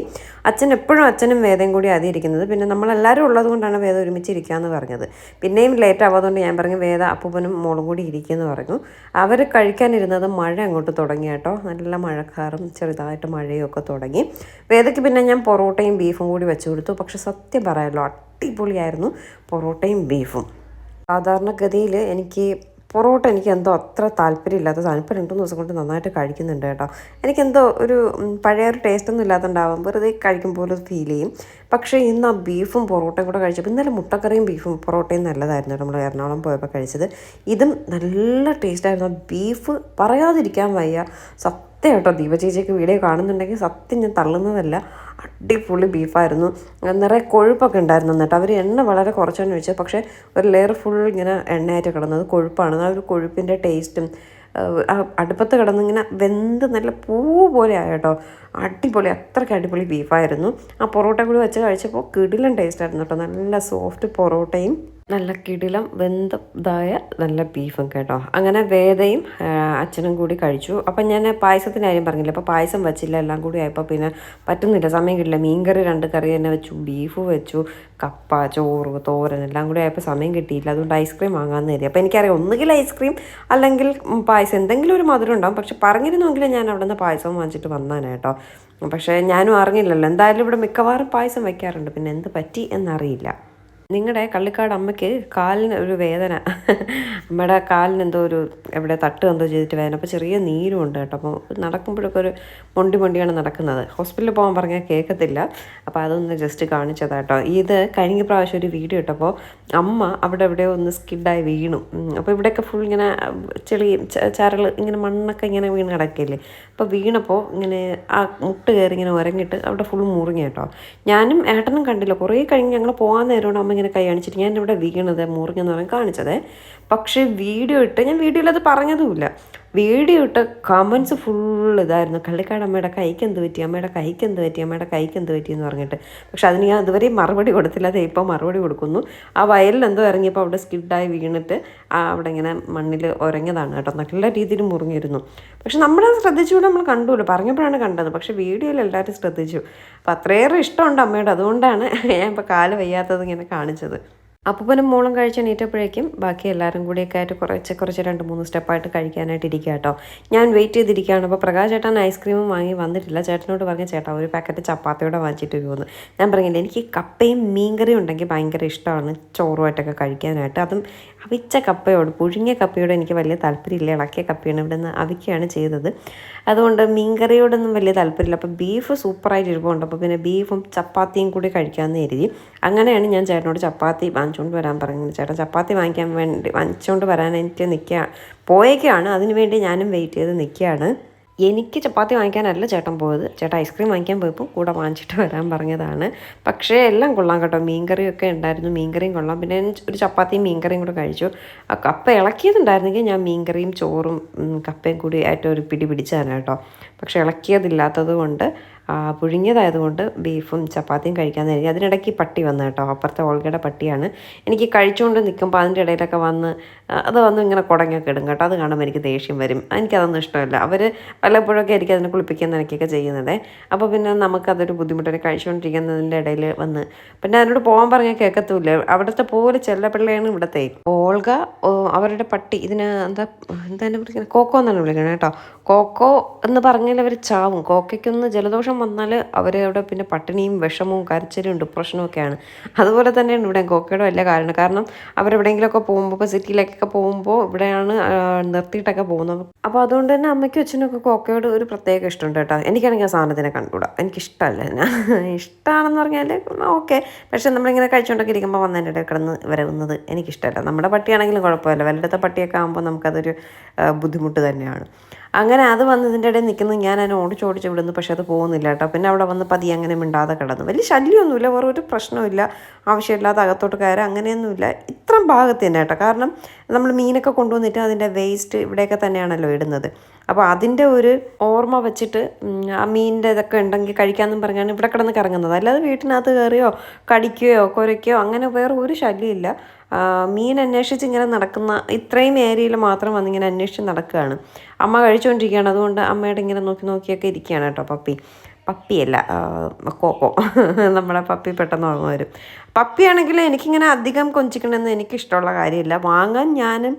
അച്ഛൻ എപ്പോഴും അച്ഛനും വേദം കൂടി ആദ്യം ഇരിക്കുന്നത്. പിന്നെ നമ്മളെല്ലാവരും ഉള്ളത് കൊണ്ടാണ് വേദം ഒരുമിച്ച് ഇരിക്കാമെന്ന് പറഞ്ഞത്. പിന്നെയും ലേറ്റ് ആവാതുകൊണ്ട് ഞാൻ പറഞ്ഞു വേദ അപ്പൂപ്പനും മോളും കൂടി ഇരിക്കുമെന്ന് പറഞ്ഞു. അവർ കഴിക്കാനിരുന്നത് മഴ അങ്ങോട്ട് തുടങ്ങി കേട്ടോ. നല്ല മഴക്കാറും ചെറുതായിട്ട് മഴയും ഒക്കെ തുടങ്ങി. വേദയ്ക്ക് പിന്നെ ഞാൻ പൊറോട്ടയും ബീഫും കൂടി വെച്ചു കൊടുത്തു. പക്ഷെ സത്യം പറയാമല്ലോ അടിപൊളിയായിരുന്നു പൊറോട്ടയും ബീഫും സാധാരണഗതിയിൽ എനിക്ക് പൊറോട്ട എനിക്ക് എന്തോ അത്ര താല്പര്യമില്ലാത്ത സാധനം ഇപ്പോൾ രണ്ട് മൂന്ന് ദിവസം കൊണ്ട് നന്നായിട്ട് കഴിക്കുന്നുണ്ട് കേട്ടോ. എനിക്കെന്തോ ഒരു പഴയ ഒരു ടേസ്റ്റ് ഒന്നും ഇല്ലാത്തതുണ്ടാവും. വെറുതെ കഴിക്കുമ്പോൾ ഒരു ഫീൽ ചെയ്യും. പക്ഷേ ഇന്ന് ആ ബീഫും പൊറോട്ടയും കൂടെ കഴിച്ചപ്പോൾ ഇന്നലെ മുട്ടക്കറിയും ബീഫും പൊറോട്ടയും നല്ലതായിരുന്നു കേട്ടോ നമ്മൾ എറണാകുളം പോയപ്പോൾ കഴിച്ചത്. ഇതും നല്ല ടേസ്റ്റായിരുന്നു ആ ബീഫ് പറയാതിരിക്കാൻ വയ്യ. സത്യം കേട്ടോ ദീപ ചേച്ചിയൊക്കെ വീഡിയോ കാണുന്നുണ്ടെങ്കിൽ സത്യം ഞാൻ തള്ളുന്നതല്ല. അടിപൊളി ബീഫായിരുന്നു നിറയെ കൊഴുപ്പൊക്കെ ഉണ്ടായിരുന്നു എന്നിട്ട്. അവർ എണ്ണ വളരെ കുറച്ചാണ് വെച്ചത് പക്ഷേ ഒരു ലെയർ ഫുൾ ഇങ്ങനെ എണ്ണയായിട്ട് കിടന്നത് കൊഴുപ്പാണ്. ആ ഒരു കൊഴുപ്പിന്റെ ടേസ്റ്റും അടുപ്പത്ത് കിടന്നിങ്ങനെ വെന്ത് നല്ല പൂ പോലെ ആയ കേട്ടോ അടിപൊളി അത്രയ്ക്ക് അടിപൊളി ബീഫായിരുന്നു ആ പൊറോട്ട കൂടി വെച്ച് കഴിച്ചപ്പോൾ കിടിലൻ ടേസ്റ്റായിരുന്നു കേട്ടോ. നല്ല സോഫ്റ്റ് പൊറോട്ടയും നല്ല കിടിലം വെന്തതായ നല്ല ബീഫും കേട്ടോ. അങ്ങനെ വേദയും അച്ഛനും കൂടി കഴിച്ചു. അപ്പം ഞാൻ പായസത്തിന്റെ കാര്യം പറഞ്ഞില്ല? അപ്പോൾ പായസം വെച്ചില്ല എല്ലാം കൂടി ആയപ്പോൾ പിന്നെ പറ്റുന്നില്ല. സമയം കിട്ടില്ല. മീൻകറി രണ്ട് കറി തന്നെ വെച്ചു ബീഫ് വെച്ചു കപ്പ ചോറ് തോരൻ എല്ലാം കൂടി ആയപ്പോൾ സമയം കിട്ടിയില്ല. അതുകൊണ്ട് ഐസ്ക്രീം വാങ്ങാമെന്ന് കരുതി. അപ്പോൾ എനിക്കറിയാം ഒന്നുകിൽ ഐസ്ക്രീം അല്ലെങ്കിൽ പായസം. എന്തെങ്കിലും ഒരു മധുരം ഉണ്ടാവും. പക്ഷെ പറഞ്ഞിരുന്നെങ്കിൽ ഞാൻ അവിടെ നിന്ന് പായസം വാങ്ങിച്ചിട്ട് വന്നാനേ കേട്ടോ. പക്ഷേ ഞാനും അറിഞ്ഞില്ലല്ലോ. എന്തായാലും ഇവിടെ മിക്കവാറും പായസം വയ്ക്കാറുണ്ട് പിന്നെ എന്ത് പറ്റി എന്നറിയില്ല. നിങ്ങളുടെ കള്ളിക്കാട് അമ്മയ്ക്ക് കാലിന് ഒരു വേദന. അമ്മയുടെ കാലിന് എന്തോ ഒരു എവിടെ തട്ട് എന്തോ ചെയ്തിട്ട് വേദന. അപ്പോൾ ചെറിയ നീരും ഉണ്ട് കേട്ടോ. അപ്പോൾ നടക്കുമ്പോഴൊക്കെ ഒരു മൊണ്ടി മൊണ്ടിയാണ് നടക്കുന്നത്. ഹോസ്പിറ്റലിൽ പോകാൻ പറഞ്ഞാൽ കേൾക്കത്തില്ല. അപ്പോൾ അതൊന്ന് ജസ്റ്റ് കാണിച്ചതാ കേട്ടോ ഇത് കഴിഞ്ഞ പ്രാവശ്യം ഒരു വീഡിയോ ഇട്ടപ്പോൾ അമ്മ അവിടെ എവിടെയോ ഒന്ന് സ്കിഡായി വീണു. അപ്പോൾ ഇവിടെയൊക്കെ ഫുൾ ഇങ്ങനെ ചെളി ചരൾ ഇങ്ങനെ മണ്ണൊക്കെ ഇങ്ങനെ വീണ് കിടക്കില്ലേ അപ്പോൾ വീണപ്പോൾ ഇങ്ങനെ ആ മുട്ട് കയറി ഇങ്ങനെ ഉറങ്ങിയിട്ട് അവിടെ ഫുൾ മുറിഞ്ഞു കേട്ടോ. ഞാനും ഏട്ടനും കണ്ടില്ല. കുറേ കഴിഞ്ഞ് ഞങ്ങൾ പോകാൻ നേരമാണ് അമ്മ ഇങ്ങനെ കൈ കാണിച്ചിട്ട് ഞാൻ ഇവിടെ വീണത് മുറിഞ്ഞെന്ന് പറഞ്ഞ് കാണിച്ചത്. പക്ഷേ വീഡിയോ ഇട്ട് ഞാൻ വീഡിയോയിൽ അത് പറഞ്ഞതുമില്ല. വീഡിയോ ഇട്ട് കമൻസ് ഫുൾ ഇതായിരുന്നു. കള്ളിക്കാട് അമ്മയുടെ കൈക്ക് എന്ത് പറ്റി? അമ്മയുടെ കൈക്ക് എന്ത് പറ്റി? അമ്മയുടെ കൈക്ക് എന്ത് പറ്റി എന്ന് പറഞ്ഞിട്ട്. പക്ഷെ അതിന് ഞാൻ അതുവരെയും മറുപടി കൊടുത്തില്ല. അത് ഇപ്പോൾ മറുപടി കൊടുക്കുന്നു. ആ വയലിൽ എന്തോ ഇറങ്ങിയപ്പോൾ അവിടെ സ്കിഡായി വീണിട്ട് അവിടെ ഇങ്ങനെ മണ്ണിൽ ഉറങ്ങിയതാണ് കേട്ടോ. നല്ല രീതിയിൽ മുറിഞ്ഞിരുന്നു. പക്ഷെ നമ്മളത് ശ്രദ്ധിച്ചുകൂടെ നമ്മൾ കണ്ടുല്ലോ പറഞ്ഞപ്പോഴാണ് കണ്ടത്. പക്ഷെ വീഡിയോയിൽ എല്ലാവരും ശ്രദ്ധിച്ചു. അപ്പോൾ അത്രയേറെ ഇഷ്ടമുണ്ട് അമ്മയുടെ. അതുകൊണ്ടാണ് ഞാൻ ഇപ്പോൾ കാൽ വയ്യാത്തത് ഇങ്ങനെ കാണിച്ചത്. അപ്പൂപ്പനും മോളും കഴിച്ച് എണീറ്റപ്പോഴേക്കും ബാക്കി എല്ലാവരും കൂടിയൊക്കെ ആയിട്ട് കുറച്ച് കുറച്ച് രണ്ട് മൂന്ന് സ്റ്റെപ്പായിട്ട് കഴിക്കാനായിട്ട് ഇരിക്കുക കേട്ടോ. ഞാൻ വെയിറ്റ് ചെയ്തിരിക്കുകയാണ്. അപ്പോൾ പ്രകാശ് ചേട്ടൻ ഐസ്ക്രീമും വാങ്ങി വന്നിട്ടില്ല. ചേട്ടനോട് പറഞ്ഞ ചേട്ടാ ഒരു പാക്കറ്റ് ചപ്പാത്തിയോടെ വാങ്ങിച്ചിട്ട് വരുമെന്ന് ഞാൻ പറഞ്ഞില്ല എനിക്ക് കപ്പയും മീൻകറിയും ഉണ്ടെങ്കിൽ ഭയങ്കര ഇഷ്ടമാണ് ചോറുമായിട്ടൊക്കെ കഴിക്കാനായിട്ട്. അതും അവിച്ച കപ്പയോട് പുഴുങ്ങിയ കപ്പയോട് എനിക്ക് വലിയ താല്പര്യമില്ല. ഇളക്കിയ കപ്പയാണ് ഇവിടെ നിന്ന് അവിക്കുകയാണ് ചെയ്തത്. അതുകൊണ്ട് മീൻകറിയോടൊന്നും വലിയ താല്പര്യമില്ല. അപ്പോൾ ബീഫ് സൂപ്പറായിട്ട് ഇരിപ്പുണ്ട്. അപ്പോൾ പിന്നെ ബീഫും ചപ്പാത്തിയും കൂടി കഴിക്കാമെന്ന് കരുതി. അങ്ങനെയാണ് ഞാൻ ചേട്ടനോട് ചപ്പാത്തി വാങ്ങിച്ചുകൊണ്ട് വരാൻ പറഞ്ഞു ചേട്ടൻ ചപ്പാത്തി വാങ്ങിക്കാൻ വേണ്ടി വാങ്ങിച്ചുകൊണ്ട് വരാൻ എനിക്ക് നിൽക്കുക പോയേക്കാണ്. അതിന് വേണ്ടി ഞാനും വെയിറ്റ് ചെയ്ത് നിൽക്കുകയാണ് എനിക്ക് ചപ്പാത്തി വാങ്ങിക്കാനല്ല ചേട്ടൻ പോയത്. ചേട്ടൻ ഐസ്ക്രീം വാങ്ങിക്കാൻ പോയപ്പോൾ കൂടെ വാങ്ങിച്ചിട്ട് വരാൻ പറഞ്ഞതാണ്. പക്ഷേ എല്ലാം കൊള്ളാം കേട്ടോ. മീൻകറിയൊക്കെ ഉണ്ടായിരുന്നു. മീൻകറിയും കൊള്ളാം. പിന്നെ ഒരു ചപ്പാത്തിയും മീൻകറിയും കൂടെ കഴിച്ചു. ആ കപ്പ ഇളക്കിയതുണ്ടായിരുന്നെങ്കിൽ ഞാൻ മീൻകറിയും ചോറും കപ്പയും കൂടി ആയിട്ട് ഒരു പിടി പിടിച്ചതാണ് കേട്ടോ. പക്ഷേ ഇളക്കിയതില്ലാത്തത് കൊണ്ട് പുഴുങ്ങിയതായതുകൊണ്ട് ബീഫും ചപ്പാത്തിയും കഴിക്കാമെന്നായിരിക്കും അതിനിടയ്ക്ക് പട്ടി വന്നു കേട്ടോ. അപ്പുറത്തെ ഓൾഗയുടെ പട്ടിയാണ്. എനിക്ക് കഴിച്ചുകൊണ്ട് നിൽക്കുമ്പോൾ അതിന്റെ ഇടയിലൊക്കെ വന്ന് അത് വന്ന് ഇങ്ങനെ കുടങ്ങൊക്കെ ഇടും കേട്ടോ. അത് കാണുമ്പോൾ എനിക്ക് ദേഷ്യം വരും. എനിക്കതൊന്നും ഇഷ്ടമല്ല. അവർ വല്ലപ്പോഴൊക്കെ എനിക്ക് അതിനെ കുളിപ്പിക്കാൻ നനയ്ക്കൊക്കെ ചെയ്യുന്നത്. അപ്പോൾ പിന്നെ നമുക്കതൊരു ബുദ്ധിമുട്ടാണ്. കഴിച്ചുകൊണ്ടിരിക്കുന്നതിന്റെ ഇടയിൽ വന്ന്. പിന്നെ അതിനോട് പോകാൻ പറഞ്ഞാൽ കേൾക്കത്തുമില്ല. അവിടുത്തെ പോലെ ചെല്ലപ്പിള്ളയാണ് ഇവിടുത്തെ. ഓൾഗ അവരുടെ പട്ടി. ഇതിന് എന്താ എന്താ വിളിക്കുന്നത്? കോക്കോ എന്നാണ് വിളിക്കുന്നത് കേട്ടോ. കോക്കോ എന്ന് പറഞ്ഞാൽ അവർ ചാവും. കോക്കയ്ക്കൊന്ന് ജലദോഷം വന്നാൽ അവർ അവിടെ പിന്നെ പട്ടിണിയും വിഷമവും കരച്ചിലും ഡിപ്രഷനും ഒക്കെയാണ്. അതുപോലെ തന്നെയാണ് ഇവിടെ കോക്കയുടെ വല്ല കാരണം. കാരണം അവരെവിടെയെങ്കിലുമൊക്കെ പോകുമ്പോൾ ഇപ്പോൾ സിറ്റിയിലേക്കൊക്കെ പോകുമ്പോൾ ഇവിടെയാണ് നിർത്തിയിട്ടൊക്കെ പോകുന്നത്. അപ്പോൾ അതുകൊണ്ട് തന്നെ അമ്മയ്ക്കും അച്ഛനൊക്കെ കോക്കയോട് ഒരു പ്രത്യേക ഇഷ്ടമുണ്ട് കേട്ടോ. എനിക്കാണെങ്കിൽ ആ സാധനത്തിനെ കണ്ടുകൂടാ. എനിക്കിഷ്ടമല്ല ഞാൻ ഇഷ്ടമാണെന്ന് പറഞ്ഞാൽ ഓക്കെ. പക്ഷേ നമ്മളിങ്ങനെ കഴിച്ചുകൊണ്ടൊക്കെ ഇരിക്കുമ്പോൾ വന്നതിന്റെ ഇടയിൽ കിടന്ന് വരവുന്നത് എനിക്കിഷ്ടമല്ല. നമ്മുടെ പട്ടിയാണെങ്കിലും കുഴപ്പമില്ല. വലുതത്തെ പട്ടിയൊക്കെ ആകുമ്പോൾ നമുക്കതൊരു ബുദ്ധിമുട്ട് തന്നെയാണ്. അങ്ങനെ അത് വന്ന് ഇതിന്റെ ഇടയിൽ നിൽക്കുന്നത് ഞാൻ അതിനെ ഓടിച്ചോടിച്ച് വിടുന്നു. പക്ഷെ അത് പോകുന്നില്ല കേട്ടോ. പിന്നെ അവിടെ വന്ന് പതി അങ്ങനെ മിണ്ടാതെ കിടന്നു. വലിയ ശല്യമൊന്നുമില്ല. വേറെ ഒരു പ്രശ്നമില്ല ആവശ്യമില്ലാത്ത അകത്തോട്ട് കയറുക അങ്ങനെയൊന്നുമില്ല. ഇത്രയും ഭാഗത്ത് തന്നെ കേട്ടോ. കാരണം നമ്മൾ മീനൊക്കെ കൊണ്ടുവന്നിട്ട് അതിന്റെ വേസ്റ്റ് ഇവിടെയൊക്കെ തന്നെയാണല്ലോ ഇടുന്നത്. അപ്പോൾ അതിന്റെ ഒരു ഓർമ്മ വെച്ചിട്ട് ആ മീനിന്റെ ഇതൊക്കെ ഉണ്ടെങ്കിൽ കഴിക്കാമെന്നും പറഞ്ഞാണ് ഇവിടെ കിടന്ന് കറങ്ങുന്നത്. അല്ലാതെ വീട്ടിനകത്ത് കയറിയോ കടിക്കുകയോ കുരയ്ക്കുകയോ അങ്ങനെ വേറെ ഒരു ശല്യമില്ല. മീൻ അന്വേഷിച്ച് ഇങ്ങനെ നടക്കുന്ന ഇത്രയും ഏരിയയിൽ മാത്രം വന്നിങ്ങനെ അന്വേഷിച്ച് നടക്കുകയാണ്. അമ്മ കഴിച്ചുകൊണ്ടിരിക്കുകയാണ്. അതുകൊണ്ട് അമ്മയുടെ ഇങ്ങനെ നോക്കി നോക്കിയൊക്കെ ഇരിക്കുകയാണ് കേട്ടോ പപ്പി. പപ്പിയല്ല കോക്കോ. നമ്മളെ പപ്പി പെട്ടെന്ന് ഓർമ്മ വരും. പപ്പിയാണെങ്കിൽ എനിക്കിങ്ങനെ അധികം കൊഞ്ചിക്കണമെന്ന് എനിക്കിഷ്ടമുള്ള കാര്യമില്ല. വാങ്ങാൻ ഞാനും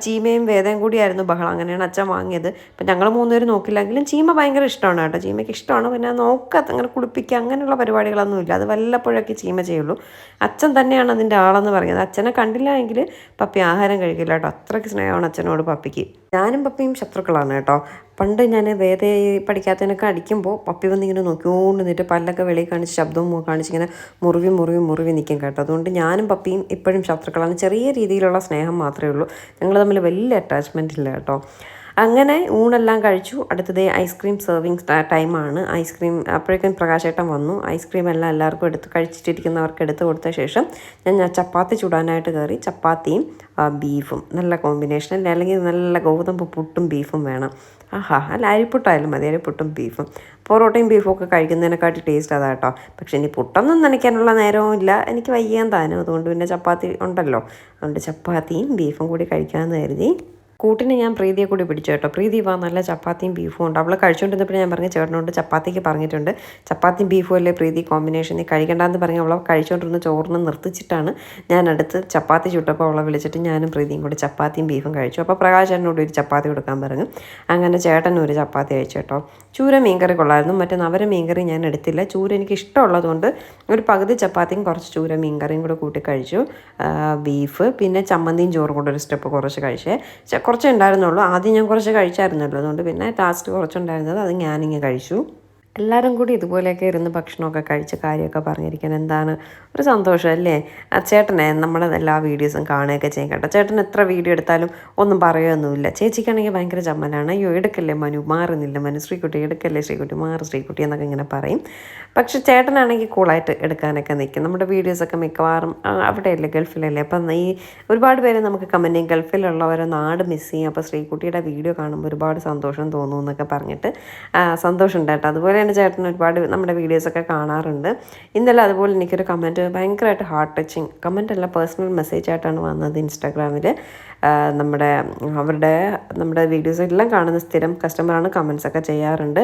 ചീമയും വേദയും കൂടിയായിരുന്നു ബഹളം. അങ്ങനെയാണ് അച്ഛൻ വാങ്ങിയത്. അപ്പം ഞങ്ങൾ മൂന്നുപേരും നോക്കില്ലെങ്കിലും ചീമ ഭയങ്കര ഇഷ്ടമാണ് കേട്ടോ. ചീമയ്ക്ക് ഇഷ്ടമാണ്. പിന്നെ നോക്കാത്ത അങ്ങനെ കുളിപ്പിക്കുക അങ്ങനെയുള്ള പരിപാടികളൊന്നുമില്ല അത് വല്ലപ്പോഴൊക്കെ ചീമ ചെയ്യുള്ളൂ. അച്ഛൻ തന്നെയാണ് അതിന്റെ ആളെന്ന് പറയുന്നത്. അച്ഛനെ കണ്ടില്ല എങ്കിൽ പപ്പി ആഹാരം കഴിക്കില്ല കേട്ടോ. അത്രയ്ക്ക് സ്നേഹമാണ് അച്ഛനോട് പപ്പിക്ക്. ഞാനും പപ്പിയും ശത്രുക്കളാണ് കേട്ടോ. പണ്ട് ഞാൻ വേദ പഠിക്കാത്തതിനൊക്കെ അടിക്കുമ്പോൾ പപ്പി വന്നിങ്ങനെ നോക്കിക്കൊണ്ട് നിന്നിട്ട് പല്ലൊക്കെ വെളിയിൽ കാണിച്ച് ശബ്ദവും മു- കാണിച്ച് ഇങ്ങനെ മുറിവി മുറിവി മുറിവി നിൽക്കും കേട്ടോ. അതുകൊണ്ട് ഞാനും പപ്പിയും ഇപ്പോഴും ശത്രുക്കളാണ്. ചെറിയ രീതിയിലുള്ള സ്നേഹം മാത്രമേ ഉള്ളൂ. ഞങ്ങൾ തമ്മിൽ വലിയ അറ്റാച്ച്മെന്റ് ഇല്ല കേട്ടോ. അങ്ങനെ ഊണെല്ലാം കഴിച്ചു. അടുത്തത് ഐസ്ക്രീം സെർവിങ് ടൈമാണ് ഐസ്ക്രീം അപ്പോഴേക്കും പ്രകാശേട്ടൻ വന്നു. ഐസ്ക്രീം എല്ലാം എല്ലാവർക്കും എടുത്ത് കഴിച്ചിട്ടിരിക്കുന്നവർക്ക് എടുത്ത് കൊടുത്ത ശേഷം ഞാൻ ചപ്പാത്തി ചുടാനായിട്ട് കയറി ചപ്പാത്തിയും ബീഫും നല്ല കോമ്പിനേഷൻ അല്ലെങ്കിൽ നല്ല ഗോതമ്പ് പുട്ടും ബീഫും വേണം. ആഹാ അല്ല അരിപ്പുട്ടായാലും മതി. അരിപ്പുട്ടും ബീഫും. പൊറോട്ടയും ബീഫും ഒക്കെ കഴിക്കുന്നതിനെക്കാട്ടി ടേസ്റ്റ് അതാ കേട്ടോ. പക്ഷെ ഇനി പുട്ടൊന്നും നനയ്ക്കാനുള്ള നേരവും ഇല്ല. എനിക്ക് വയ്യാൻ താനും. അതുകൊണ്ട് പിന്നെ ചപ്പാത്തി ഉണ്ടല്ലോ. അതുകൊണ്ട് ചപ്പാത്തിയും ബീഫും കൂടി കഴിക്കാമെന്ന് കരുതി. കൂട്ടിന് ഞാൻ പ്രീതിയെ കൂടി പിടിച്ചു കേട്ടോ. പ്രീതി വാ നല്ല ചപ്പാത്തിയും ബീഫും ഉണ്ട്. അവൾ കഴിച്ചുകൊണ്ടിരുന്നപ്പോൾ ഞാൻ പറഞ്ഞ ചേട്ടനോട് ചപ്പാത്തിക്ക് പറഞ്ഞിട്ടുണ്ട്. ചപ്പാത്തിയും ബീഫും അല്ലേ പ്രീതി കോമ്പിനേഷൻ നീ കഴിക്കണ്ടെന്ന് പറഞ്ഞ് അവളെ കഴിച്ചുകൊണ്ടിരുന്ന ചോറിന് നിർത്തിച്ചിട്ടാണ് ഞാൻ അടുത്ത് ചപ്പാത്തി ചുട്ടപ്പോൾ അവളെ വിളിച്ചിട്ട് ഞാനും പ്രീതിയും കൂടി ചപ്പാത്തിയും ബീഫും കഴിച്ചു. അപ്പോൾ പ്രകാശ് ചേട്ടനോട് ഒരു ചപ്പാത്തി കൊടുക്കാൻ പറഞ്ഞു. അങ്ങനെ ചേട്ടനും ഒരു ചപ്പാത്തി കഴിച്ചു കേട്ടോ. ചൂര മീൻകറി കൊള്ളായിരുന്നു. മറ്റേ നവര മീൻകറി ഞാൻ എടുത്തില്ല. ചൂര എനിക്ക് ഇഷ്ടമുള്ളതുകൊണ്ട് ഒരു പകുതി ചപ്പാത്തിയും കുറച്ച് ചൂര മീൻകറിയും കൂടെ കൂട്ടി കഴിച്ചു. ബീഫ് പിന്നെ ചമ്മന്തിയും ചോറും കൂടെ ഒരു സ്റ്റെപ്പ് കുറച്ച് കഴിച്ചേ. കുറച്ചേ ഉണ്ടായിരുന്നുള്ളൂ. ആദ്യം ഞാൻ കുറച്ച് കഴിച്ചായിരുന്നല്ലോ. അതുകൊണ്ട് പിന്നെ ലാസ്റ്റ് കുറച്ചുണ്ടായിരുന്നത്. അത് ഞാനിങ്ങനെ കഴിച്ചു. എല്ലാവരും കൂടി ഇതുപോലെയൊക്കെ ഇരുന്ന് ഭക്ഷണമൊക്കെ കഴിച്ച് കാര്യമൊക്കെ പറഞ്ഞിരിക്കാൻ എന്താണ് ഒരു സന്തോഷം അല്ലേ? ആ ചേട്ടനെ നമ്മുടെ എല്ലാ വീഡിയോസും കാണുകയൊക്കെ ചെയ്യും കേട്ടോ. ചേട്ടൻ എത്ര വീഡിയോ എടുത്താലും ഒന്നും പറയുകയൊന്നുമില്ല. ചേച്ചിക്കാണെങ്കിൽ ഭയങ്കര ചമ്മലാണ്. അയ്യോ എടുക്കല്ലേ മനു? മാറുന്നില്ല മനു. ശ്രീകുട്ടി എടുക്കല്ലേ ശ്രീകുട്ടി? മാറ് ശ്രീകുട്ടി എന്നൊക്കെ ഇങ്ങനെ പറയും. പക്ഷെ ചേട്ടനാണെങ്കിൽ കൂളായിട്ട് എടുക്കാനൊക്കെ നിൽക്കും. നമ്മുടെ വീഡിയോസൊക്കെ മിക്കവാറും അവിടെയല്ലേ? ഗൾഫിലല്ലേ? അപ്പം ഈ ഒരുപാട് പേര് നമുക്ക് കമന്റ് ചെയ്യും. ഗൾഫിലുള്ളവരെ നാട് മിസ് ചെയ്യും. അപ്പോൾ ശ്രീക്കുട്ടിയുടെ വീഡിയോ കാണുമ്പോൾ ഒരുപാട് സന്തോഷം തോന്നും എന്നൊക്കെ പറഞ്ഞിട്ട് സന്തോഷം കേട്ടോ. അതുപോലെ തന്നെ ചേട്ടൻ ഒരുപാട് നമ്മുടെ വീഡിയോസൊക്കെ കാണാറുണ്ട്. ഇന്നലെ അതുപോലെ എനിക്കൊരു കമന്റ് ഭയങ്കരമായിട്ട് ഹാർട്ട് ടച്ചിങ് കമന്റ് അല്ല പേഴ്സണൽ മെസ്സേജ് ആയിട്ടാണ് വന്നത് ഇൻസ്റ്റാഗ്രാമിൽ നമ്മുടെ അവരുടെ നമ്മുടെ വീഡിയോസ് എല്ലാം കാണുന്ന സ്ഥിരം കസ്റ്റമറാണ് കമൻസൊക്കെ ചെയ്യാറുണ്ട്.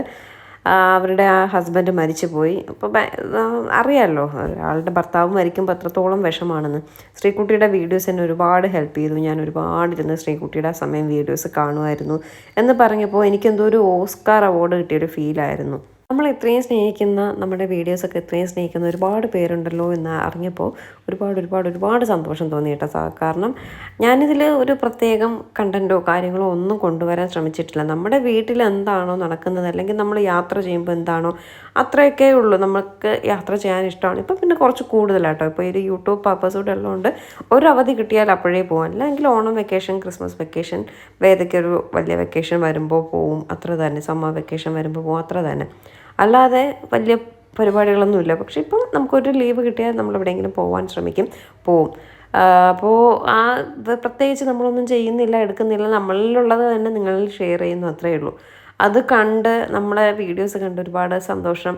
അവരുടെ ആ ഹസ്ബൻഡ് മരിച്ചു പോയി. അപ്പോൾ അറിയാമല്ലോ ഒരാളുടെ ഭർത്താവ് മരിക്കുമ്പോൾ എത്രത്തോളം വിഷമാണെന്ന്. ശ്രീകുട്ടിയുടെ വീഡിയോസ് എന്നെ ഒരുപാട് ഹെൽപ്പ് ചെയ്തു. ഞാൻ ഒരുപാട് ഇരുന്ന് ശ്രീകുട്ടിയുടെ ആ സമയം വീഡിയോസ് കാണുമായിരുന്നു എന്ന് പറഞ്ഞപ്പോൾ എനിക്കെന്തോ ഒരു ഓസ്കാർ അവാർഡ് കിട്ടിയൊരു ഫീലായിരുന്നു നമ്മൾ ഇത്രയും സ്നേഹിക്കുന്ന നമ്മുടെ വീഡിയോസൊക്കെ ഇത്രയും സ്നേഹിക്കുന്ന ഒരുപാട് പേരുണ്ടല്ലോ എന്ന് അറിഞ്ഞപ്പോൾ ഒരുപാട് ഒരുപാട് ഒരുപാട് സന്തോഷം തോന്നി കേട്ടോ സാർ കാരണം ഞാനിതിൽ ഒരു പ്രത്യേകം കണ്ടന്റോ കാര്യങ്ങളോ ഒന്നും കൊണ്ടുവരാൻ ശ്രമിച്ചിട്ടില്ല. നമ്മുടെ വീട്ടിൽ എന്താണോ നടക്കുന്നത് അല്ലെങ്കിൽ നമ്മൾ യാത്ര ചെയ്യുമ്പോൾ എന്താണോ അത്രയൊക്കെ ഉള്ളൂ. നമുക്ക് യാത്ര ചെയ്യാൻ ഇഷ്ടമാണ്. ഇപ്പോൾ പിന്നെ കുറച്ച് കൂടുതലാട്ടോ. ഇപ്പോൾ ഒരു യൂട്യൂബ് പർപ്പസ് കൂടെ ഉള്ളതുകൊണ്ട് ഒരു അവധി കിട്ടിയാൽ അപ്പോഴേ പോകാൻ അല്ലെങ്കിൽ ഓണം വെക്കേഷൻ ക്രിസ്മസ് വെക്കേഷൻ വേദയ്ക്കൊരു വലിയ വെക്കേഷൻ വരുമ്പോൾ പോവും. അത്ര തന്നെ. സമ്മർ വെക്കേഷൻ വരുമ്പോൾ പോവും. അത്ര തന്നെ. അല്ലാതെ വലിയ പരിപാടികളൊന്നുമില്ല. പക്ഷെ ഇപ്പം നമുക്കൊരു ലീവ് കിട്ടിയാൽ നമ്മൾ എവിടെയെങ്കിലും പോകാൻ ശ്രമിക്കും പോവും. അപ്പോൾ ആ പ്രത്യേകിച്ച് നമ്മളൊന്നും ചെയ്യുന്നില്ല എടുക്കുന്നില്ല. നമ്മളിലുള്ളത് തന്നെ നിങ്ങളിൽ ഷെയർ ചെയ്യുന്നു അത്രയേ ഉള്ളൂ. അത് കണ്ട് നമ്മളെ വീഡിയോസ് കണ്ട് ഒരുപാട് സന്തോഷം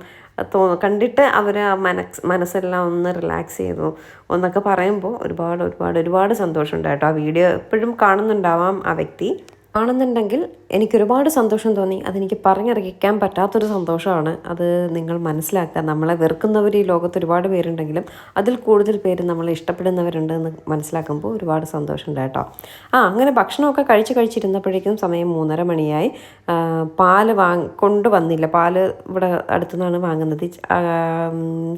തോന്നും കണ്ടിട്ട് അവർ ആ മനസ് മനസ്സെല്ലാം ഒന്ന് റിലാക്സ് ചെയ്തു. എന്നൊക്കെ പറയുമ്പോൾ ഒരുപാട് ഒരുപാട് ഒരുപാട് സന്തോഷമുണ്ട് ആ വീഡിയോ എപ്പോഴും കാണുന്നുണ്ടാവാം ആ വ്യക്തി. ആണെന്നുണ്ടെങ്കിൽ എനിക്കൊരുപാട് സന്തോഷം തോന്നി. അതെനിക്ക് പറഞ്ഞറിയിക്കാൻ പറ്റാത്തൊരു സന്തോഷമാണ്. അത് നിങ്ങൾ മനസ്സിലാക്കുക. നമ്മളെ വെറുക്കുന്നവർ ഈ ലോകത്ത് ഒരുപാട് പേരുണ്ടെങ്കിലും അതിൽ കൂടുതൽ പേര് നമ്മളെ ഇഷ്ടപ്പെടുന്നവരുണ്ടെന്ന് മനസ്സിലാക്കുമ്പോൾ ഒരുപാട് സന്തോഷമുണ്ട് കേട്ടോ. ആ അങ്ങനെ ഭക്ഷണമൊക്കെ കഴിച്ച് കഴിച്ചിരുന്നപ്പോഴേക്കും സമയം മൂന്നര മണിയായി. പാൽ വാങ് കൊണ്ടുവന്നില്ല പാൽ ഇവിടെ അടുത്തുനിന്നാണ് വാങ്ങുന്നത്.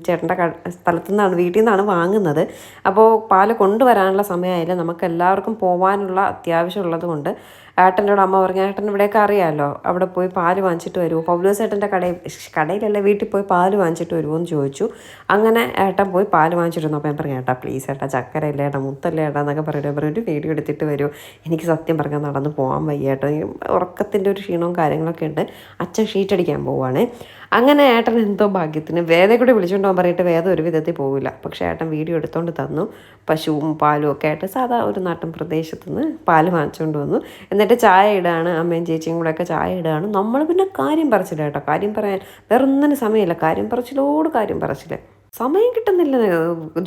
ചേട്ടന്റെ സ്ഥലത്തു നിന്നാണ് വീട്ടിൽ നിന്നാണ് വാങ്ങുന്നത്. അപ്പോൾ പാൽ കൊണ്ടുവരാനുള്ള സമയമായില്ല. നമുക്ക് എല്ലാവർക്കും പോകാനുള്ള അത്യാവശ്യമുള്ളത് കൊണ്ട് ഏട്ടന്റെ അമ്മ പറഞ്ഞു ഏട്ടൻ ഇവിടെയൊക്കെ അറിയാമല്ലോ അവിടെ പോയി പാൽ വാങ്ങിച്ചിട്ട് വരുമോ പൗലോസ് ഏട്ടന്റെ കടയിൽ കടയിലല്ല വീട്ടിൽ പോയി പാൽ വാങ്ങിച്ചിട്ട് വരുമോ എന്ന് ചോദിച്ചു. അങ്ങനെ ഏട്ടൻ പോയി പാൽ വന്നു അപ്പോൾ ഞാൻ പറഞ്ഞു ഏട്ടാ പ്ലീസ് ഏട്ടാ ചക്കര ഇല്ല ഏട്ടാ മുത്തല്ല ഏട്ടാ എന്നൊക്കെ പറയുന്നത് പറഞ്ഞു ഒരു വീഡിയോ എടുത്തിട്ട് വരുമോ എനിക്ക് സത്യം പറഞ്ഞാൽ നടന്ന് പോകാൻ വയ്യ ഏട്ടാ. ഉറക്കത്തിന്റെ ഒരു ക്ഷീണവും കാര്യങ്ങളൊക്കെ ഉണ്ട്. അച്ഛൻ ഷീറ്റടിക്കാൻ പോവുകയാണേ അങ്ങനെ ഏട്ടൻ എന്തോ ഭാഗ്യത്തിന് വേദ കൂടി വിളിച്ചുകൊണ്ട് പോകാൻ പറഞ്ഞിട്ട് വേദ ഒരു വിധത്തിൽ പോകില്ല പക്ഷേ ഏട്ടൻ വീഡിയോ എടുത്തുകൊണ്ട് തന്നു. പശുവും പാലും ഒക്കെ ആയിട്ട് സാധാ ഒരു നാട്ടിൻ പ്രദേശത്ത് നിന്ന് പാൽ വാങ്ങിച്ചുകൊണ്ട് വന്നു. എന്നിട്ട് ചായ ഇടാണ് അമ്മയും ചേച്ചിയും കൂടെ ഒക്കെ ചായ ഇടാണ്. നമ്മൾ പിന്നെ കാര്യം പറച്ചില്ല കേട്ടോ. കാര്യം പറയാൻ വേറെ ഒന്നിനും സമയമില്ല. കാര്യം പറച്ചിലോട് കാര്യം പറച്ചില്ല സമയം കിട്ടുന്നില്ല.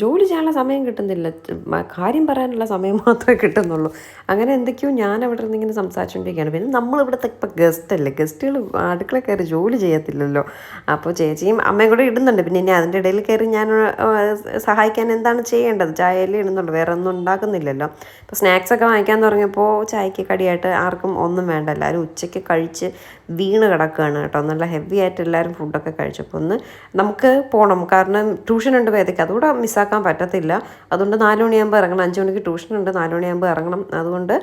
ജോലി ചെയ്യാനുള്ള സമയം കിട്ടുന്നില്ല. കാര്യം പറയാനുള്ള സമയം മാത്രമേ കിട്ടുന്നുള്ളൂ. അങ്ങനെ എന്തൊക്കെയോ ഞാൻ അവിടെ നിന്ന് ഇങ്ങനെ സംസാരിച്ചുകൊണ്ടിരിക്കുകയാണ് പിന്നെ നമ്മളിവിടുത്തെ ഇപ്പം ഗസ്റ്റ് അല്ലേ? ഗസ്റ്റുകൾ അടുക്കള കയറി ജോലി ചെയ്യത്തില്ലല്ലോ. അപ്പോൾ ചേച്ചിയും അമ്മയും കൂടെ ഇടുന്നുണ്ട്. പിന്നെ ഇനി അതിന്റെ ഇടയിൽ കയറി ഞാൻ സഹായിക്കാൻ എന്താണ് ചെയ്യേണ്ടത്? ചായയിൽ ഇടുന്നുണ്ട് വേറെ ഒന്നും ഉണ്ടാക്കുന്നില്ലല്ലോ. സ്നാക്സ് ഒക്കെ വാങ്ങിക്കാൻ തുടങ്ങിയപ്പോൾ ചായക്ക് കടിയായിട്ട് ആർക്കും ഒന്നും വേണ്ട. എല്ലാവരും ഉച്ചയ്ക്ക് കഴിച്ച് വീണ് കിടക്കുകയാണ് കേട്ടോ. നല്ല ഹെവി ആയിട്ട് എല്ലാവരും ഫുഡൊക്കെ കഴിച്ചപ്പോൾ ഒന്ന് നമുക്ക് പോകണം കാരണം ട്യൂഷൻ ഉണ്ട് വേദയ്ക്ക്. അതുകൂടെ മിസ്സാക്കാൻ പറ്റത്തില്ല. അതുകൊണ്ട് നാല് മണിയാകുമ്പോൾ ഇറങ്ങണം. അഞ്ച് മണിക്ക് ട്യൂഷൻ ഉണ്ട് നാല് മണിയാകുമ്പോൾ ഇറങ്ങണം. അതുകൊണ്ട്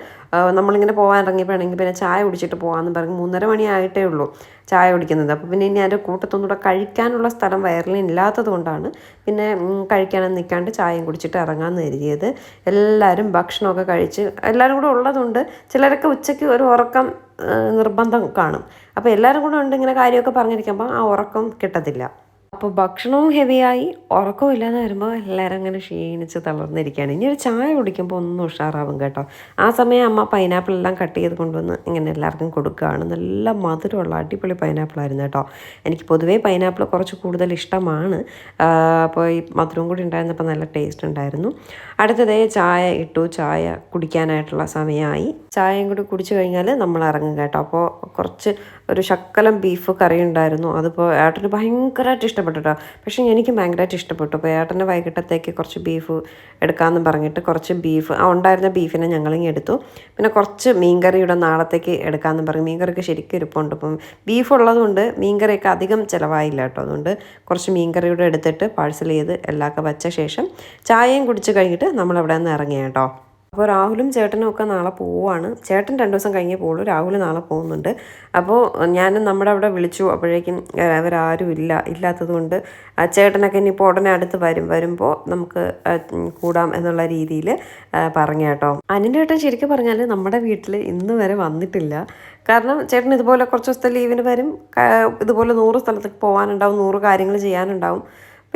നമ്മളിങ്ങനെ പോകാൻ ഇറങ്ങിയപ്പോഴാണെങ്കിൽ പിന്നെ ചായ കുടിച്ചിട്ട് പോകാമെന്ന് പറഞ്ഞ് മൂന്നര മണിയായിട്ടേ ഉള്ളൂ ചായ കുടിക്കുന്നത്. അപ്പോൾ പിന്നെ ഇനി അതിന്റെ കൂട്ടത്തൊന്നുകൂടെ കഴിക്കാനുള്ള സ്ഥലം വയറിൽ ഇല്ലാത്തത് കൊണ്ടാണ് പിന്നെ കഴിക്കാനും നിൽക്കാണ്ട് ചായയും കുടിച്ചിട്ട് ഇറങ്ങാമെന്ന് കരുതിയത്. എല്ലാവരും ഭക്ഷണമൊക്കെ കഴിച്ച് എല്ലാവരും കൂടെ ഉള്ളതുകൊണ്ട് ചിലരൊക്കെ ഉച്ചയ്ക്ക് ഒരു ഉറക്കം നിർബന്ധം കാണും. അപ്പോൾ എല്ലാവരും കൂടെ ഉണ്ട് ഇങ്ങനെ കാര്യമൊക്കെ പറഞ്ഞിരിക്കുമ്പോൾ ആ ഉറക്കം കിട്ടത്തില്ല. അപ്പോൾ ഭക്ഷണവും ഹെവിയായി. ഉറക്കവും ഇല്ലാന്ന് വരുമ്പോൾ എല്ലാവരും അങ്ങനെ ക്ഷീണിച്ച് തളർന്നിരിക്കുകയാണ്. ഇനി ഒരു ചായ കുടിക്കുമ്പോൾ ഒന്നും ഉഷാറാവും കേട്ടോ. ആ സമയം അമ്മ പൈനാപ്പിൾ എല്ലാം കട്ട് ചെയ്ത് കൊണ്ടുവന്ന് ഇങ്ങനെ എല്ലാവർക്കും കൊടുക്കുകയാണ്. നല്ല മധുരമുള്ള അടിപൊളി പൈനാപ്പിൾ ആയിരുന്നു കേട്ടോ. എനിക്ക് പൊതുവേ പൈനാപ്പിൾ കുറച്ച് കൂടുതൽ ഇഷ്ടമാണ്. അപ്പോൾ ഈ മധുരം കൂടി ഉണ്ടായിരുന്നപ്പോൾ നല്ല ടേസ്റ്റ് ഉണ്ടായിരുന്നു. അടുത്തതേ ചായ ഇട്ടു ചായ കുടിക്കാനായിട്ടുള്ള സമയമായി. ചായയും കൂടി കുടിച്ചു കഴിഞ്ഞാൽ നമ്മൾ ഇറങ്ങും കേട്ടോ. അപ്പോൾ കുറച്ച് ഒരു ശക്കലം ബീഫ് കറി ഉണ്ടായിരുന്നു. അതിപ്പോൾ ഏട്ടന് ഭയങ്കരമായിട്ട് ഇഷ്ടപ്പെട്ടു കേട്ടോ. പക്ഷേ എനിക്ക് ഭയങ്കരമായിട്ട് ഇഷ്ടപ്പെട്ടു. അപ്പോൾ ഏട്ടന് വൈകിട്ടത്തേക്ക് കുറച്ച് ബീഫ് എടുക്കാമെന്ന് പറഞ്ഞിട്ട് കുറച്ച് ബീഫ് ആ ഉണ്ടായിരുന്ന ബീഫിനെ ഞങ്ങളിങ്ങ് എടുത്തു. പിന്നെ കുറച്ച് മീൻകറിയുടെ നാളത്തേക്ക് എടുക്കാമെന്ന് പറഞ്ഞു. മീൻകറിക്ക് ശരിക്കും ഇരിപ്പുണ്ട്. അപ്പം ബീഫ് ഉള്ളതുകൊണ്ട് മീൻകറിയൊക്കെ അധികം ചിലവായില്ല കേട്ടോ. അതുകൊണ്ട് കുറച്ച് മീൻകറിയുടെ എടുത്തിട്ട് പാഴ്സൽ ചെയ്ത് എല്ലാമൊക്കെ വച്ച ശേഷം ചായയും കുടിച്ച് കഴിഞ്ഞിട്ട് നമ്മൾ അവിടെ നിന്ന് ഇറങ്ങിയ കേട്ടോ. അപ്പോൾ രാഹുലും ചേട്ടനും ഒക്കെ നാളെ പോവാണ്. ചേട്ടൻ രണ്ട് ദിവസം കഴിഞ്ഞേ പോകുള്ളൂ രാഹുൽ നാളെ പോകുന്നുണ്ട്. അപ്പോൾ ഞാൻ നമ്മുടെ അവിടെ വിളിച്ചു. അപ്പോഴേക്കും അവരാരും ഇല്ല ഇല്ലാത്തതുകൊണ്ട് ചേട്ടനൊക്കെ ഇനിയിപ്പോൾ ഉടനെ അടുത്ത് വരും. വരുമ്പോൾ നമുക്ക് കൂടാം എന്നുള്ള രീതിയിൽ പറഞ്ഞു കേട്ടോ. അനിന്റെ ചേട്ടൻ ശരിക്കും പറഞ്ഞാൽ നമ്മുടെ വീട്ടിൽ ഇന്ന് വരെ വന്നിട്ടില്ല. കാരണം ചേട്ടൻ ഇതുപോലെ കുറച്ച് ദിവസത്തെ ലീവിന് വരും. ഇതുപോലെ നൂറ് സ്ഥലത്തേക്ക് പോകാനുണ്ടാവും നൂറ് കാര്യങ്ങൾ ചെയ്യാനുണ്ടാവും.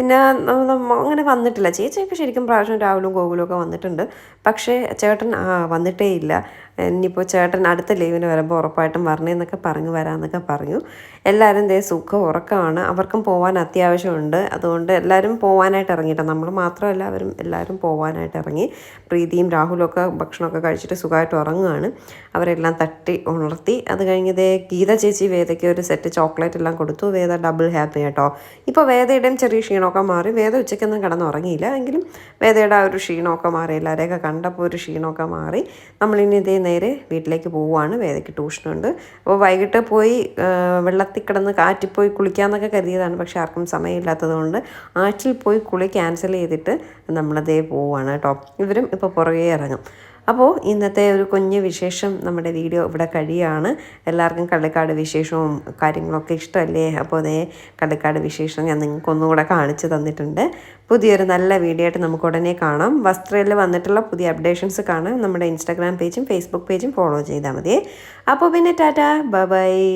പിന്നെ അങ്ങനെ വന്നിട്ടില്ല. ചേച്ചിയൊക്കെ ശരിക്കും പ്രാവശ്യം രാഹുലും ഗോകുലും ഒക്കെ വന്നിട്ടുണ്ട്. പക്ഷേ ചേട്ടൻ വന്നിട്ടേ ഇല്ല. ഇനിയിപ്പോൾ ചേട്ടൻ അടുത്ത ലീവിന് വരുമ്പോൾ ഉറപ്പായിട്ടും വരണേന്നൊക്കെ പറഞ്ഞു വരാമെന്നൊക്കെ പറഞ്ഞു. എല്ലാവരും ദേ സുഖം ഉറക്കമാണ്. അവർക്കും പോകാൻ അത്യാവശ്യമുണ്ട്. അതുകൊണ്ട് എല്ലാവരും പോകാനായിട്ട് ഇറങ്ങിയിട്ട് നമ്മൾ മാത്രമല്ല അവരും എല്ലാവരും പോകാനായിട്ട് ഇറങ്ങി. പ്രീതിയും രാഹുലും ഒക്കെ ഭക്ഷണമൊക്കെ കഴിച്ചിട്ട് സുഖമായിട്ട് ഉറങ്ങുകയാണ്. അവരെല്ലാം തട്ടി ഉണർത്തി. അത് കഴിഞ്ഞ് ദേ ഗീത ചേച്ചി വേദയ്ക്ക് ഒരു സെറ്റ് ചോക്ലേറ്റ് എല്ലാം കൊടുത്തു. വേദ ഡബിൾ ഹാപ്പി കേട്ടോ ഇപ്പോൾ വേദയുടെയും ചെറിയ ക്ഷീണമൊക്കെ മാറി. വേദ ഉച്ചയ്ക്കൊന്നും കിടന്ന് ഉറങ്ങിയില്ല എങ്കിലും വേദയുടെ ആ ഒരു ക്ഷീണമൊക്കെ മാറി. എല്ലാവരെയൊക്കെ കണ്ടപ്പോൾ ഒരു ക്ഷീണമൊക്കെ മാറി. നമ്മളിനി ഇതേ നേരെ വീട്ടിലേക്ക് പോവുകയാണ്. വേദയ്ക്ക് ട്യൂഷനുണ്ട്. അപ്പോൾ വൈകിട്ട് പോയി വെള്ളത്തിൽ കിടന്ന് കാറ്റിൽ പോയി കുളിക്കാമെന്നൊക്കെ കരുതിയതാണ്. പക്ഷേ ആർക്കും സമയമില്ലാത്തതുകൊണ്ട് ആറ്റിൽ പോയി കുളി ക്യാൻസൽ ചെയ്തിട്ട് നമ്മളതേ പോവുകയാണ് കേട്ടോ. ഇവരും ഇപ്പോൾ പുറകെ ഇറങ്ങും. അപ്പോൾ ഇന്നത്തെ ഒരു കുഞ്ഞ് വിശേഷം നമ്മുടെ വീഡിയോ ഇവിടെ കഴിയുകയാണ് എല്ലാവർക്കും കള്ളിക്കാട് വിശേഷവും കാര്യങ്ങളൊക്കെ ഇഷ്ടമല്ലേ? അപ്പോൾ അതേ കള്ളിക്കാട് വിശേഷം ഞാൻ നിങ്ങൾക്ക് ഒന്നുകൂടെ കാണിച്ചു തന്നിട്ടുണ്ട്. പുതിയൊരു നല്ല വീഡിയോ ആയിട്ട് നമുക്ക് ഉടനെ കാണാം. വസ്ത്രയിൽ വന്നിട്ടുള്ള പുതിയ അപ്ഡേഷൻസ് കാണാം. നമ്മുടെ ഇൻസ്റ്റാഗ്രാം പേജും ഫേസ്ബുക്ക് പേജും ഫോളോ ചെയ്താൽ മതി അപ്പോൾ പിന്നെ ടാറ്റ. ബൈ.